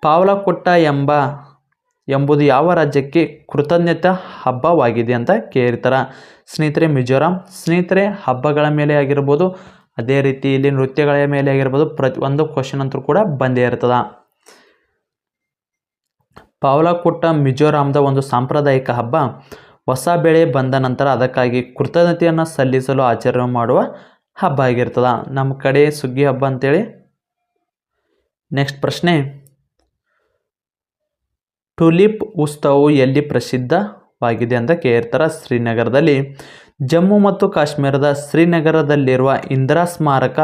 ಪಾವಲಕೊಟ್ಟ ಎಂಬ ಎಂಬುದು ಯಾವ ರಾಜ್ಯಕ್ಕೆ ಕೃತಜ್ಞತೆ ಹಬ್ಬವಾಗಿದೆ ಅಂತ ಕೇಳ್ತಾರೆ. ಸ್ನೇಹಿತರೆ, ಮಿಜೋರಾಂ ಸ್ನೇಹಿತರೆ, ಹಬ್ಬಗಳ ಮೇಲೆ ಆಗಿರ್ಬೋದು, ಅದೇ ರೀತಿ ಇಲ್ಲಿ ನೃತ್ಯಗಳ ಮೇಲೆ ಆಗಿರ್ಬೋದು ಪ್ರತಿ ಒಂದು ಕ್ವಶನ್ ಅಂತೂ ಕೂಡ ಬಂದೇ ಇರ್ತದೆ. ಪಾವಲಾಕುಟ್ಟ ಮಿಜೋರಾಂದ ಒಂದು ಸಾಂಪ್ರದಾಯಿಕ ಹಬ್ಬ. ಹೊಸ ಬೆಳೆ ಬಂದ ನಂತರ ಅದಕ್ಕಾಗಿ ಕೃತಜ್ಞತೆಯನ್ನು ಸಲ್ಲಿಸಲು ಆಚರಣೆ ಮಾಡುವ ಹಬ್ಬ ಆಗಿರ್ತದೆ. ನಮ್ಮ ಕಡೆ ಸುಗ್ಗಿ ಹಬ್ಬ ಅಂತೇಳಿ. ನೆಕ್ಸ್ಟ್ ಪ್ರಶ್ನೆ. ಟುಲಿಪ್ ಉತ್ಸವವು ಎಲ್ಲಿ ಪ್ರಸಿದ್ಧವಾಗಿದೆ ಅಂತ ಕೇಳ್ತಾರೆ. ಶ್ರೀನಗರದಲ್ಲಿ ಜಮ್ಮು ಮತ್ತು ಕಾಶ್ಮೀರದ ಶ್ರೀನಗರದಲ್ಲಿರುವ ಇಂದಿರಾ ಸ್ಮಾರಕ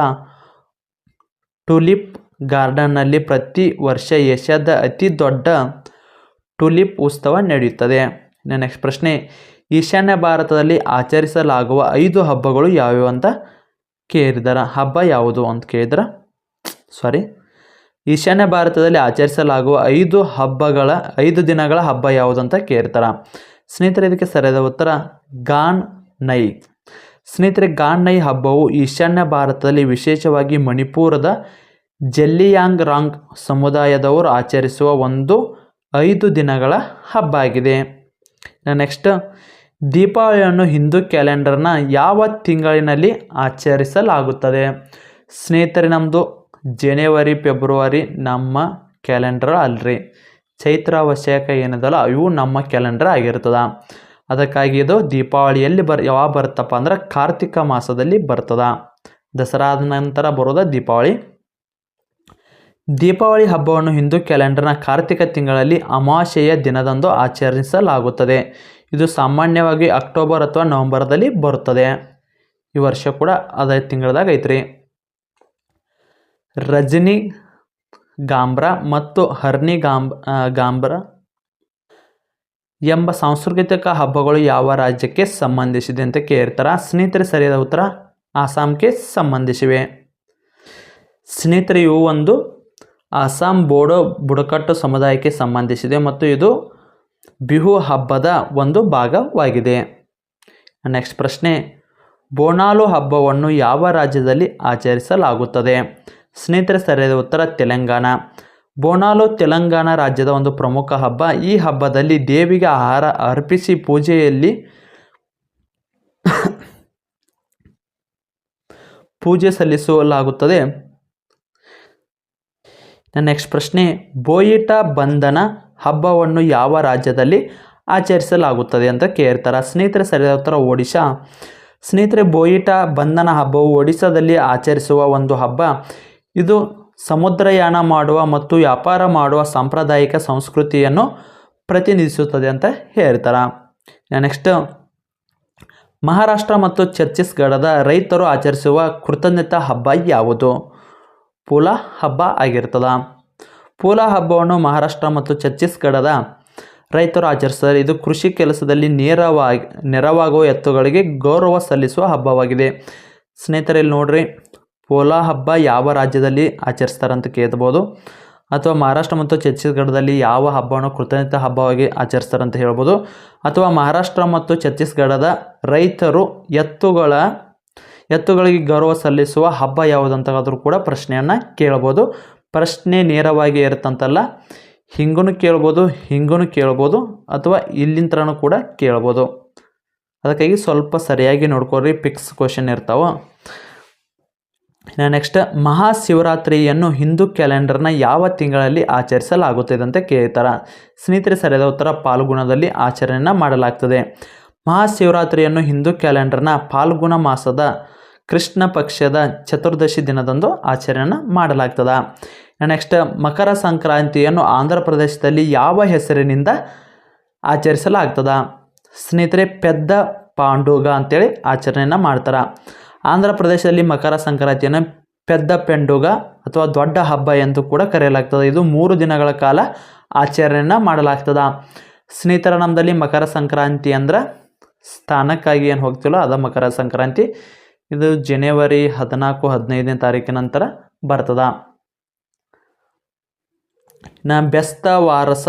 ಟುಲಿಪ್ ಗಾರ್ಡನ್ನಲ್ಲಿ ಪ್ರತಿ ವರ್ಷ ಏಷ್ಯಾದ ಅತಿ ದೊಡ್ಡ ಟುಲಿಪ್ ಉತ್ಸವ ನಡೆಯುತ್ತದೆ. ನೆಕ್ಸ್ಟ್ ಪ್ರಶ್ನೆ, ಈಶಾನ್ಯ ಭಾರತದಲ್ಲಿ ಆಚರಿಸಲಾಗುವ ಐದು ಹಬ್ಬಗಳು ಯಾವ್ಯಾವು ಅಂತ ಕೇಳಿದರ. ಹಬ್ಬ ಯಾವುದು ಅಂತ ಕೇಳಿದ್ರ? ಸಾರಿ ಈಶಾನ್ಯ ಭಾರತದಲ್ಲಿ ಆಚರಿಸಲಾಗುವ ಐದು ಹಬ್ಬಗಳ, ಐದು ದಿನಗಳ ಹಬ್ಬ ಯಾವುದು ಅಂತ ಕೇಳ್ತಾರ. ಸ್ನೇಹಿತರೆ, ಇದಕ್ಕೆ ಸರಿಯಾದ ಉತ್ತರ ಗಾನ್ ನೈ. ಸ್ನೇಹಿತರೆ, ಗಾನ್ ನೈ ಹಬ್ಬವು ಈಶಾನ್ಯ ಭಾರತದಲ್ಲಿ ವಿಶೇಷವಾಗಿ ಮಣಿಪುರದ ಜೆಲ್ಲಿಯಾಂಗ್ ರಾಂಗ್ ಸಮುದಾಯದವರು ಆಚರಿಸುವ ಒಂದು ಐದು ದಿನಗಳ ಹಬ್ಬ ಆಗಿದೆ. ನೆಕ್ಸ್ಟ್ ದೀಪಾವಳಿಯನ್ನು ಹಿಂದೂ ಕ್ಯಾಲೆಂಡರ್ನ ಯಾವ ತಿಂಗಳಿನಲ್ಲಿ ಆಚರಿಸಲಾಗುತ್ತದೆ? ಸ್ನೇಹಿತರೆ ನಮ್ಮದು ಜನವರಿ, ಫೆಬ್ರವರಿ ನಮ್ಮ ಕ್ಯಾಲೆಂಡರ್ ಅಲ್ರಿ. ಚೈತ್ರ ವಶಕ ಏನದಲ್ಲ ಇವು ನಮ್ಮ ಕ್ಯಾಲೆಂಡರ್ ಆಗಿರ್ತದೆ. ಅದಕ್ಕಾಗಿ ಇದು ದೀಪಾವಳಿಯಲ್ಲಿ ಬರ್, ಯಾವಾಗ ಬರುತ್ತಪ್ಪ ಅಂದ್ರೆ ಕಾರ್ತಿಕ ಮಾಸದಲ್ಲಿ ಬರ್ತದ. ದಸರಾದ ನಂತರ ಬರೋದ ದೀಪಾವಳಿ. ದೀಪಾವಳಿ ಹಬ್ಬವನ್ನು ಹಿಂದೂ ಕ್ಯಾಲೆಂಡರ್ನ ಕಾರ್ತಿಕ ತಿಂಗಳಲ್ಲಿ ಅಮಾವಾಸ್ಯೆಯ ದಿನದಂದು ಆಚರಿಸಲಾಗುತ್ತದೆ. ಇದು ಸಾಮಾನ್ಯವಾಗಿ ಅಕ್ಟೋಬರ್ ಅಥವಾ ನವೆಂಬರ್ದಲ್ಲಿ ಬರುತ್ತದೆ. ಈ ವರ್ಷ ಕೂಡ ಅದೇ ತಿಂಗಳದಾಗ ಐತ್ರಿ. ರಜನಿ ಗಾಂಬ್ರ ಮತ್ತು ಹರ್ನಿ ಗಾಂಬ್ ಗಾಂಬ್ರ ಎಂಬ ಸಾಂಸ್ಕೃತಿಕ ಹಬ್ಬಗಳು ಯಾವ ರಾಜ್ಯಕ್ಕೆ ಸಂಬಂಧಿಸಿದೆ ಅಂತ ಕೇಳ್ತಾರೆ? ಸ್ನೇಹಿತರೆ, ಸರಿಯಾದ ಉತ್ತರ ಅಸ್ಸಾಂಗೆ ಸಂಬಂಧಿಸಿವೆ. ಸ್ನೇಹಿತರೆ, ಇವು ಒಂದು ಅಸ್ಸಾಂ ಬೋಡೋ ಬುಡಕಟ್ಟು ಸಮುದಾಯಕ್ಕೆ ಸಂಬಂಧಿಸಿದೆ ಮತ್ತು ಇದು ಬಿಹು ಹಬ್ಬದ ಒಂದು ಭಾಗವಾಗಿದೆ. ನೆಕ್ಸ್ಟ್ ಪ್ರಶ್ನೆ, ಬೋನಾಲು ಹಬ್ಬವನ್ನು ಯಾವ ರಾಜ್ಯದಲ್ಲಿ ಆಚರಿಸಲಾಗುತ್ತದೆ? ಸ್ನೇಹಿತರೆ, ಸರಿಯಾದ ಉತ್ತರ ತೆಲಂಗಾಣ. ಬೋನಾಲು, ತೆಲಂಗಾಣ ರಾಜ್ಯದ ಒಂದು ಪ್ರಮುಖ ಹಬ್ಬ. ಈ ಹಬ್ಬದಲ್ಲಿ ದೇವಿಗೆ ಆಹಾರ ಅರ್ಪಿಸಿ ಪೂಜೆಯಲ್ಲಿ ಪೂಜೆ ಸಲ್ಲಿಸಲಾಗುತ್ತದೆ. ನೆಕ್ಸ್ಟ್ ಪ್ರಶ್ನೆ, ಬೋಯಿಟ ಬಂಧನ ಹಬ್ಬವನ್ನು ಯಾವ ರಾಜ್ಯದಲ್ಲಿ ಆಚರಿಸಲಾಗುತ್ತದೆ ಅಂತ ಕೇಳ್ತಾರೆ. ಸ್ನೇಹಿತರೆ, ಸರಿಯಾದ ಉತ್ತರ ಒಡಿಶಾ. ಸ್ನೇಹಿತರೆ, ಬೋಯಿಟ ಬಂಧನ ಹಬ್ಬವು ಒಡಿಶಾದಲ್ಲಿ ಆಚರಿಸುವ ಒಂದು ಹಬ್ಬ. ಇದು ಸಮುದ್ರಯಾನ ಮಾಡುವ ಮತ್ತು ವ್ಯಾಪಾರ ಮಾಡುವ ಸಾಂಪ್ರದಾಯಿಕ ಸಂಸ್ಕೃತಿಯನ್ನು ಪ್ರತಿನಿಧಿಸುತ್ತದೆ ಅಂತ ಹೇಳ್ತಾರೆ. ನೆಕ್ಸ್ಟ್ ಮಹಾರಾಷ್ಟ್ರ ಮತ್ತು ಛತ್ತೀಸ್ಗಢದ ರೈತರು ಆಚರಿಸುವ ಕೃತಜ್ಞತಾ ಹಬ್ಬ ಯಾವುದು? ಪೂಲ ಹಬ್ಬ ಆಗಿರ್ತದ. ಪೂಲ ಹಬ್ಬವನ್ನು ಮಹಾರಾಷ್ಟ್ರ ಮತ್ತು ಛತ್ತೀಸ್ಗಢದ ರೈತರು ಆಚರಿಸ್ತಾರೆ ಇದು ಕೃಷಿ ಕೆಲಸದಲ್ಲಿ ನೇರವಾಗಿ ನೆರವಾಗುವ ಎತ್ತುಗಳಿಗೆ ಗೌರವ ಸಲ್ಲಿಸುವ ಹಬ್ಬವಾಗಿದೆ. ಸ್ನೇಹಿತರೆ, ಇಲ್ಲಿ ನೋಡ್ರಿ. ಪೋಲಾ ಹಬ್ಬ ಯಾವ ರಾಜ್ಯದಲ್ಲಿ ಆಚರಿಸ್ತಾರಂತ ಕೇಳ್ಬೋದು. ಅಥವಾ ಮಹಾರಾಷ್ಟ್ರ ಮತ್ತು ಛತ್ತೀಸ್ಗಢದಲ್ಲಿ ಯಾವ ಹಬ್ಬವನ್ನು ಕೃತಜ್ಞತಾ ಹಬ್ಬವಾಗಿ ಅಂತ ಹೇಳ್ಬೋದು. ಅಥವಾ ಮಹಾರಾಷ್ಟ್ರ ಮತ್ತು ಛತ್ತೀಸ್ಗಢದ ರೈತರು ಎತ್ತುಗಳ, ಎತ್ತುಗಳಿಗೆ ಗೌರವ ಸಲ್ಲಿಸುವ ಹಬ್ಬ ಯಾವುದಂತಾದರೂ ಕೂಡ ಪ್ರಶ್ನೆಯನ್ನು ಕೇಳ್ಬೋದು. ಪ್ರಶ್ನೆ ನೇರವಾಗಿ ಇರುತ್ತಂತಲ್ಲ ಹಿಂಗೂ ಕೇಳ್ಬೋದು ಹಿಂಗೂ ಕೇಳ್ಬೋದು, ಅಥವಾ ಇಲ್ಲಿಂತ್ರನೂ ಕೂಡ ಕೇಳ್ಬೋದು. ಅದಕ್ಕಾಗಿ ಸ್ವಲ್ಪ ಸರಿಯಾಗಿ ನೋಡ್ಕೊಳ್ರಿ ಪಿಕ್ಸ್ ಕ್ವಶನ್ ಇರ್ತಾವೆ. ನೆಕ್ಸ್ಟ್ ಮಹಾಶಿವರಾತ್ರಿಯನ್ನು ಹಿಂದೂ ಕ್ಯಾಲೆಂಡರ್ನ ಯಾವ ತಿಂಗಳಲ್ಲಿ ಆಚರಿಸಲಾಗುತ್ತದೆ ಅಂತ ಕೇಳ್ತಾರೆ. ಸ್ನೇಹಿತರೆ, ಸರಿಯಾದ ಉತ್ತರ ಪಾಲ್ಗುಣದಲ್ಲಿ ಆಚರಣೆಯನ್ನು ಮಾಡಲಾಗ್ತದೆ. ಮಹಾಶಿವರಾತ್ರಿಯನ್ನು ಹಿಂದೂ ಕ್ಯಾಲೆಂಡರ್ನ ಪಾಲ್ಗುಣ ಮಾಸದ ಕೃಷ್ಣ ಪಕ್ಷದ ಚತುರ್ದಶಿ ದಿನದಂದು ಆಚರಣೆಯನ್ನು ಮಾಡಲಾಗ್ತದೆ. ನೆಕ್ಸ್ಟ್ ಮಕರ ಸಂಕ್ರಾಂತಿಯನ್ನು ಆಂಧ್ರ ಪ್ರದೇಶದಲ್ಲಿ ಯಾವ ಹೆಸರಿನಿಂದ ಆಚರಿಸಲಾಗ್ತದ. ಸ್ನೇಹಿತರೆ, ಪೆದ್ದ ಪಾಂಡುಗ ಅಂತೇಳಿ ಆಚರಣೆಯನ್ನು ಮಾಡ್ತಾರೆ. ಆಂಧ್ರ ಪ್ರದೇಶದಲ್ಲಿ ಮಕರ ಸಂಕ್ರಾಂತಿಯನ್ನು ಪೆದ್ದ ಪೆಂಡುಗ ಅಥವಾ ದೊಡ್ಡ ಹಬ್ಬ ಎಂದು ಕೂಡ ಕರೆಯಲಾಗ್ತದೆ. ಇದು ಮೂರು ದಿನಗಳ ಕಾಲ ಆಚರಣೆಯನ್ನು ಮಾಡಲಾಗ್ತದೆ. ಸ್ನೇಹಿತರ ನಮ್ಮದಲ್ಲಿ ಮಕರ ಸಂಕ್ರಾಂತಿ ಅಂದ್ರೆ ಸ್ಥಾನಕ್ಕಾಗಿ ಏನು ಹೋಗ್ತಿಲ್ಲ ಅದ ಮಕರ ಸಂಕ್ರಾಂತಿ. ಇದು ಜನವರಿ ಹದಿನಾಲ್ಕು, ಹದಿನೈದನೇ ತಾರೀಕಿನ ನಂತರ ಬರ್ತದ. ನ ಬೆಸ್ತ ವಾರಸ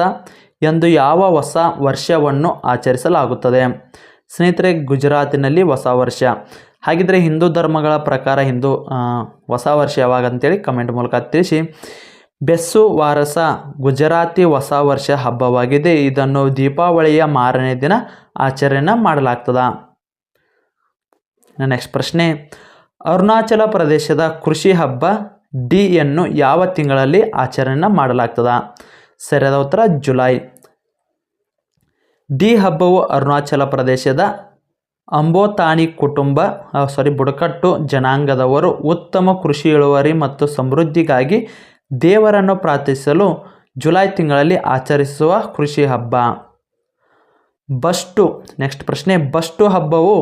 ಎಂದು ಯಾವ ಹೊಸ ವರ್ಷವನ್ನು ಆಚರಿಸಲಾಗುತ್ತದೆ. ಸ್ನೇಹಿತರೆ, ಗುಜರಾತಿನಲ್ಲಿ ಹೊಸ ವರ್ಷ. ಹಾಗಿದ್ರೆ ಹಿಂದೂ ಧರ್ಮಗಳ ಪ್ರಕಾರ ಹಿಂದೂ ಹೊಸ ವರ್ಷ ಯಾವಾಗ ಅಂತೇಳಿ ಕಮೆಂಟ್ ಮೂಲಕ ತಿಳಿಸಿ. ಬೆಸ್ಸು ವಾರಸ ಗುಜರಾತಿ ಹೊಸ ವರ್ಷ ಹಬ್ಬವಾಗಿದೆ. ಇದನ್ನು ದೀಪಾವಳಿಯ ಮಾರನೇ ದಿನ ಆಚರಣೆ ಮಾಡಲಾಗ್ತದ. ನೆಕ್ಸ್ಟ್ ಪ್ರಶ್ನೆ, ಅರುಣಾಚಲ ಪ್ರದೇಶದ ಕೃಷಿ ಹಬ್ಬ ಡಿಯನ್ನು ಯಾವ ತಿಂಗಳಲ್ಲಿ ಆಚರಣೆ ಮಾಡಲಾಗ್ತದ? ಸರಿಯಾದ ಉತ್ತರ ಜುಲೈ. ಡಿ ಹಬ್ಬವು ಅರುಣಾಚಲ ಪ್ರದೇಶದ ಅಂಬೋತಾನಿ ಕುಟುಂಬ ಸಾರಿ ಬುಡಕಟ್ಟು ಜನಾಂಗದವರು ಉತ್ತಮ ಕೃಷಿ ಇಳುವರಿ ಮತ್ತು ಸಮೃದ್ಧಿಗಾಗಿ ದೇವರನ್ನು ಪ್ರಾರ್ಥಿಸಲು ಜುಲೈ ತಿಂಗಳಲ್ಲಿ ಆಚರಿಸುವ ಕೃಷಿ ಹಬ್ಬ. ಬಷ್ಟು ನೆಕ್ಸ್ಟ್ ಪ್ರಶ್ನೆ, ಬಷ್ಟು ಹಬ್ಬವು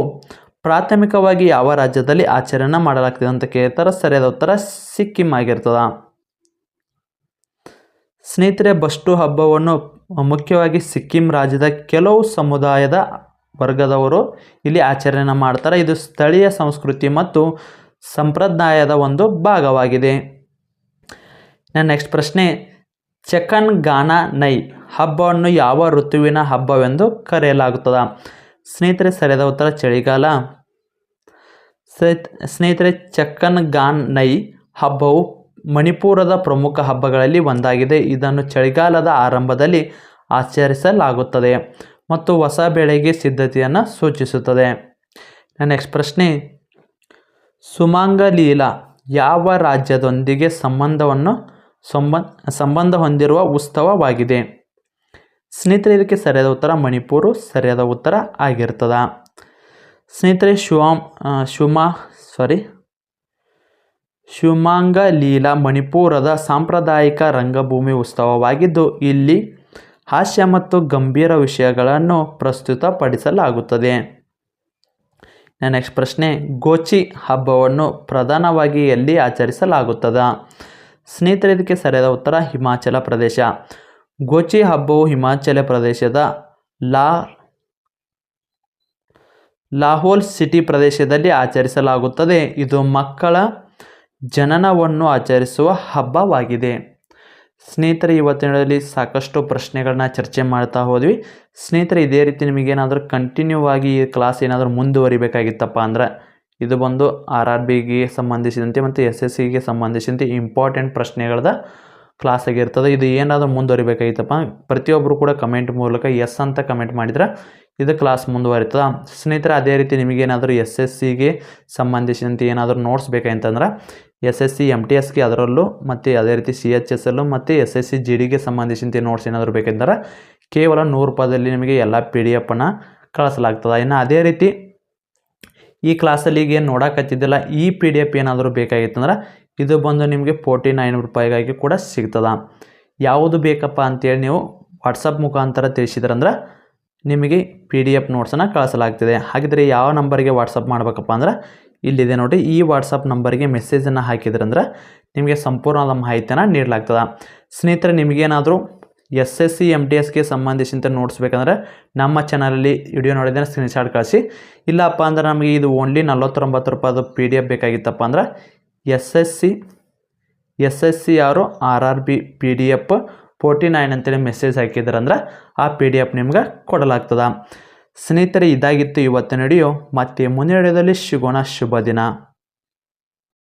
ಪ್ರಾಥಮಿಕವಾಗಿ ಯಾವ ರಾಜ್ಯದಲ್ಲಿ ಆಚರಣೆ ಮಾಡಲಾಗ್ತದೆ ಅಂತ ಕೇಳ್ತಾರೆ. ಸರಿಯಾದ ಉತ್ತರ ಸಿಕ್ಕಿಂ ಆಗಿರ್ತದ. ಸ್ನೇಹಿತರೆ, ಬಷ್ಟು ಹಬ್ಬವನ್ನು ಮುಖ್ಯವಾಗಿ ಸಿಕ್ಕಿಂ ರಾಜ್ಯದ ಕೆಲವು ಸಮುದಾಯದ ವರ್ಗದವರು ಇಲ್ಲಿ ಆಚರಣೆ ಮಾಡ್ತಾರೆ. ಇದು ಸ್ಥಳೀಯ ಸಂಸ್ಕೃತಿ ಮತ್ತು ಸಂಪ್ರದಾಯದ ಒಂದು ಭಾಗವಾಗಿದೆ. ನೆಕ್ಸ್ಟ್ ಪ್ರಶ್ನೆ, ಚಕನ್ ಗಾನ ನೈ ಹಬ್ಬವನ್ನು ಯಾವ ಋತುವಿನ ಹಬ್ಬವೆಂದು ಕರೆಯಲಾಗುತ್ತದೆ? ಸ್ನೇಹಿತರೆ, ಸರಿಯಾದ ಉತ್ತರ ಚಳಿಗಾಲ. ಸ್ನೇಹಿತ- ಸ್ನೇಹಿತರೆ ಚಕ್ಕನ್ ಗಾನ್ ನೈ ಹಬ್ಬವು ಮಣಿಪುರದ ಪ್ರಮುಖ ಹಬ್ಬಗಳಲ್ಲಿ ಒಂದಾಗಿದೆ. ಇದನ್ನು ಚಳಿಗಾಲದ ಆರಂಭದಲ್ಲಿ ಆಚರಿಸಲಾಗುತ್ತದೆ. ಮತ್ತು ಹೊಸ ಬೆಳೆಗೆ ಸಿದ್ಧತೆಯನ್ನು ಸೂಚಿಸುತ್ತದೆ. ನೆಕ್ಸ್ಟ್ ಪ್ರಶ್ನೆ ಸುಮಂಗಲೀಲ ಯಾವ ರಾಜ್ಯದೊಂದಿಗೆ ಸಂಬಂಧವನ್ನು ಸಂಬಂಧ ಸಂಬಂಧ ಹೊಂದಿರುವ ಉತ್ಸವವಾಗಿದೆ? ಸ್ನೇಹಿತರೆ ಇದಕ್ಕೆ ಸರಿಯಾದ ಉತ್ತರ ಮಣಿಪುರ, ಸರಿಯಾದ ಉತ್ತರ ಆಗಿರ್ತದ. ಸ್ನೇಹಿತರೆ ಶಿವಾಮ್ ಶುಮಾ ಸಾರಿ ಶಿವಮಾಂಗ ಲೀಲಾ ಮಣಿಪುರದ ಸಾಂಪ್ರದಾಯಿಕ ರಂಗಭೂಮಿ ಉತ್ಸವವಾಗಿದ್ದು, ಇಲ್ಲಿ ಹಾಸ್ಯ ಮತ್ತು ಗಂಭೀರ ವಿಷಯಗಳನ್ನು ಪ್ರಸ್ತುತಪಡಿಸಲಾಗುತ್ತದೆ. ನೆಕ್ಸ್ಟ್ ಪ್ರಶ್ನೆ, ಗೋಚಿ ಹಬ್ಬವನ್ನು ಪ್ರಧಾನವಾಗಿ ಎಲ್ಲಿ ಆಚರಿಸಲಾಗುತ್ತದೆ? ಸ್ನೇಹಿತರೆ, ಇದಕ್ಕೆ ಸರಿಯಾದ ಉತ್ತರ ಹಿಮಾಚಲ ಪ್ರದೇಶ. ಗೋಚಿ ಹಬ್ಬವು ಹಿಮಾಚಲ ಪ್ರದೇಶದ ಲಾ, ಲಾಹೋಲ್ ಸಿಟಿ ಪ್ರದೇಶದಲ್ಲಿ ಆಚರಿಸಲಾಗುತ್ತದೆ. ಇದು ಮಕ್ಕಳ ಜನನವನ್ನು ಆಚರಿಸುವ ಹಬ್ಬವಾಗಿದೆ. ಸ್ನೇಹಿತರೆ ಇವತ್ತಿನಲ್ಲಿ ಸಾಕಷ್ಟು ಪ್ರಶ್ನೆಗಳನ್ನ ಚರ್ಚೆ ಮಾಡ್ತಾ ಹೋದ್ವಿ. ಸ್ನೇಹಿತರೆ, ಇದೇ ರೀತಿ ನಿಮಗೇನಾದರೂ ಕಂಟಿನ್ಯೂ ಆಗಿ ಈ ಕ್ಲಾಸ್ ಏನಾದರೂ ಮುಂದುವರಿಬೇಕಾಗಿತ್ತಪ್ಪ ಅಂದ್ರೆ, ಇದು ಬಂದು ಆರ್ ಆರ್ ಬಿಗೆ ಸಂಬಂಧಿಸಿದಂತೆ ಮತ್ತು ಎಸ್ ಎಸ್ ಸಿಗೆ ಸಂಬಂಧಿಸಿದಂತೆ ಇಂಪಾರ್ಟೆಂಟ್ ಪ್ರಶ್ನೆಗಳದ ಕ್ಲಾಸ್ ಆಗಿರ್ತದೆ ಇದು ಏನಾದರೂ ಮುಂದುವರಿಬೇಕಾಗಿತ್ತಪ್ಪ ಪ್ರತಿಯೊಬ್ಬರು ಕೂಡ ಕಮೆಂಟ್ ಮೂಲಕ ಎಸ್ ಅಂತ ಕಮೆಂಟ್ ಮಾಡಿದ್ರೆ ಇದು ಕ್ಲಾಸ್ ಮುಂದುವರಿತದ. ಸ್ನೇಹಿತರೆ, ಅದೇ ರೀತಿ ನಿಮಗೇನಾದರೂ ಎಸ್ ಎಸ್ ಸಿಗೆ ಸಂಬಂಧಿಸಿದಂತೆ ಏನಾದರೂ notes ಬೇಕಾಯ್ತಂದ್ರೆ S S C M T ಎಸ್ಗೆ ಅದರಲ್ಲೂ ಮತ್ತು ಅದೇ ರೀತಿ ಸಿ ಎಚ್ ಎಸ್ ಎಲ್ಲು ಮತ್ತು ಎಸ್ ಎಸ್ ಸಿ, ಜಿ ಡಿಗೆ ಸಂಬಂಧಿಸಿದಂತೆ ನೋಟ್ಸ್ ಏನಾದರೂ ಬೇಕೆಂದರೆ ಕೇವಲ ನೂರು ರೂಪಾಯಿದಲ್ಲಿ ನಿಮಗೆ ಎಲ್ಲ ಪಿ ಡಿ ಎಫನ್ನು ಕಳಿಸಲಾಗ್ತದೆ. ಇನ್ನು ಅದೇ ರೀತಿ ಈ ಕ್ಲಾಸಲ್ಲಿ ಈಗ ಏನು ನೋಡಕತ್ತಿದ್ದಿಲ್ಲ ಈ ಪಿ ಡಿ ಎಫ್ ಏನಾದರೂ ಬೇಕಾಗಿತ್ತಂದ್ರೆ ಇದು ಬಂದು ನಿಮಗೆ ಫೋರ್ಟಿ ನೈನ್ ರೂಪಾಯಿಗಾಗಿ ಕೂಡ ಸಿಗ್ತದೆ. ಯಾವುದು ಬೇಕಪ್ಪ ಅಂತೇಳಿ ನೀವು ವಾಟ್ಸಪ್ ಮುಖಾಂತರ ತಿಳಿಸಿದ್ರಂದ್ರೆ ನಿಮಗೆ ಪಿ ಡಿ ಎಫ್ ನೋಟ್ಸನ್ನು ಕಳಿಸಲಾಗ್ತಿದೆ. ಹಾಗಿದ್ರೆ ಯಾವ ನಂಬರಿಗೆ ವಾಟ್ಸಪ್ ಮಾಡಬೇಕಪ್ಪ ಅಂದ್ರೆ ಇಲ್ಲಿದೆ ನೋಡಿ, ಈ ವಾಟ್ಸಪ್ ನಂಬರ್ಗೆ ಮೆಸೇಜನ್ನು ಹಾಕಿದ್ರಂದ್ರೆ ನಿಮಗೆ ಸಂಪೂರ್ಣವಾದ ಮಾಹಿತಿಯನ್ನು ನೀಡಲಾಗ್ತದೆ. ಸ್ನೇಹಿತರೆ, ನಿಮಗೇನಾದರೂ S S C M T ಎಸ್ಗೆ ಸಂಬಂಧಿಸಿದಂತೆ ನೋಡಿಸ್ಬೇಕಂದ್ರೆ ನಮ್ಮ ಚಾನಲಲ್ಲಿ ವಿಡಿಯೋ ನೋಡಿದ್ರೆ ಸ್ಕ್ರೀನ್ಶಾಟ್ ಕಳಿಸಿ. ಇಲ್ಲಪ್ಪ ಅಂದ್ರೆ ನಮಗೆ ಇದು ಓನ್ಲಿ ನಲ್ವತ್ತೊಂಬತ್ತು ರೂಪಾಯಿದು ಪಿ ಡಿ ಎಫ್ ಬೇಕಾಗಿತ್ತಪ್ಪ ಅಂದ್ರೆ S S C S S C ಆರು R R B P D F forty nine ಅಂತೇಳಿ ಮೆಸೇಜ್ ಹಾಕಿದ್ರಂದ್ರೆ ಆ ಪಿ ಡಿ ಎಫ್ ನಿಮ್ಗೆ ಕೊಡಲಾಗ್ತದೆ. ಸ್ನೇಹಿತರೆ ಇದಾಗಿತ್ತು ಇವತ್ತು ನಡೆಯೋ ಮತ್ತೆ ಮುನ್ನಡೆಯದಲ್ಲಿ ವಿಡಿಯೋದಲ್ಲಿ ಸಿಗೋಣ. ಶುಭ ದಿನ.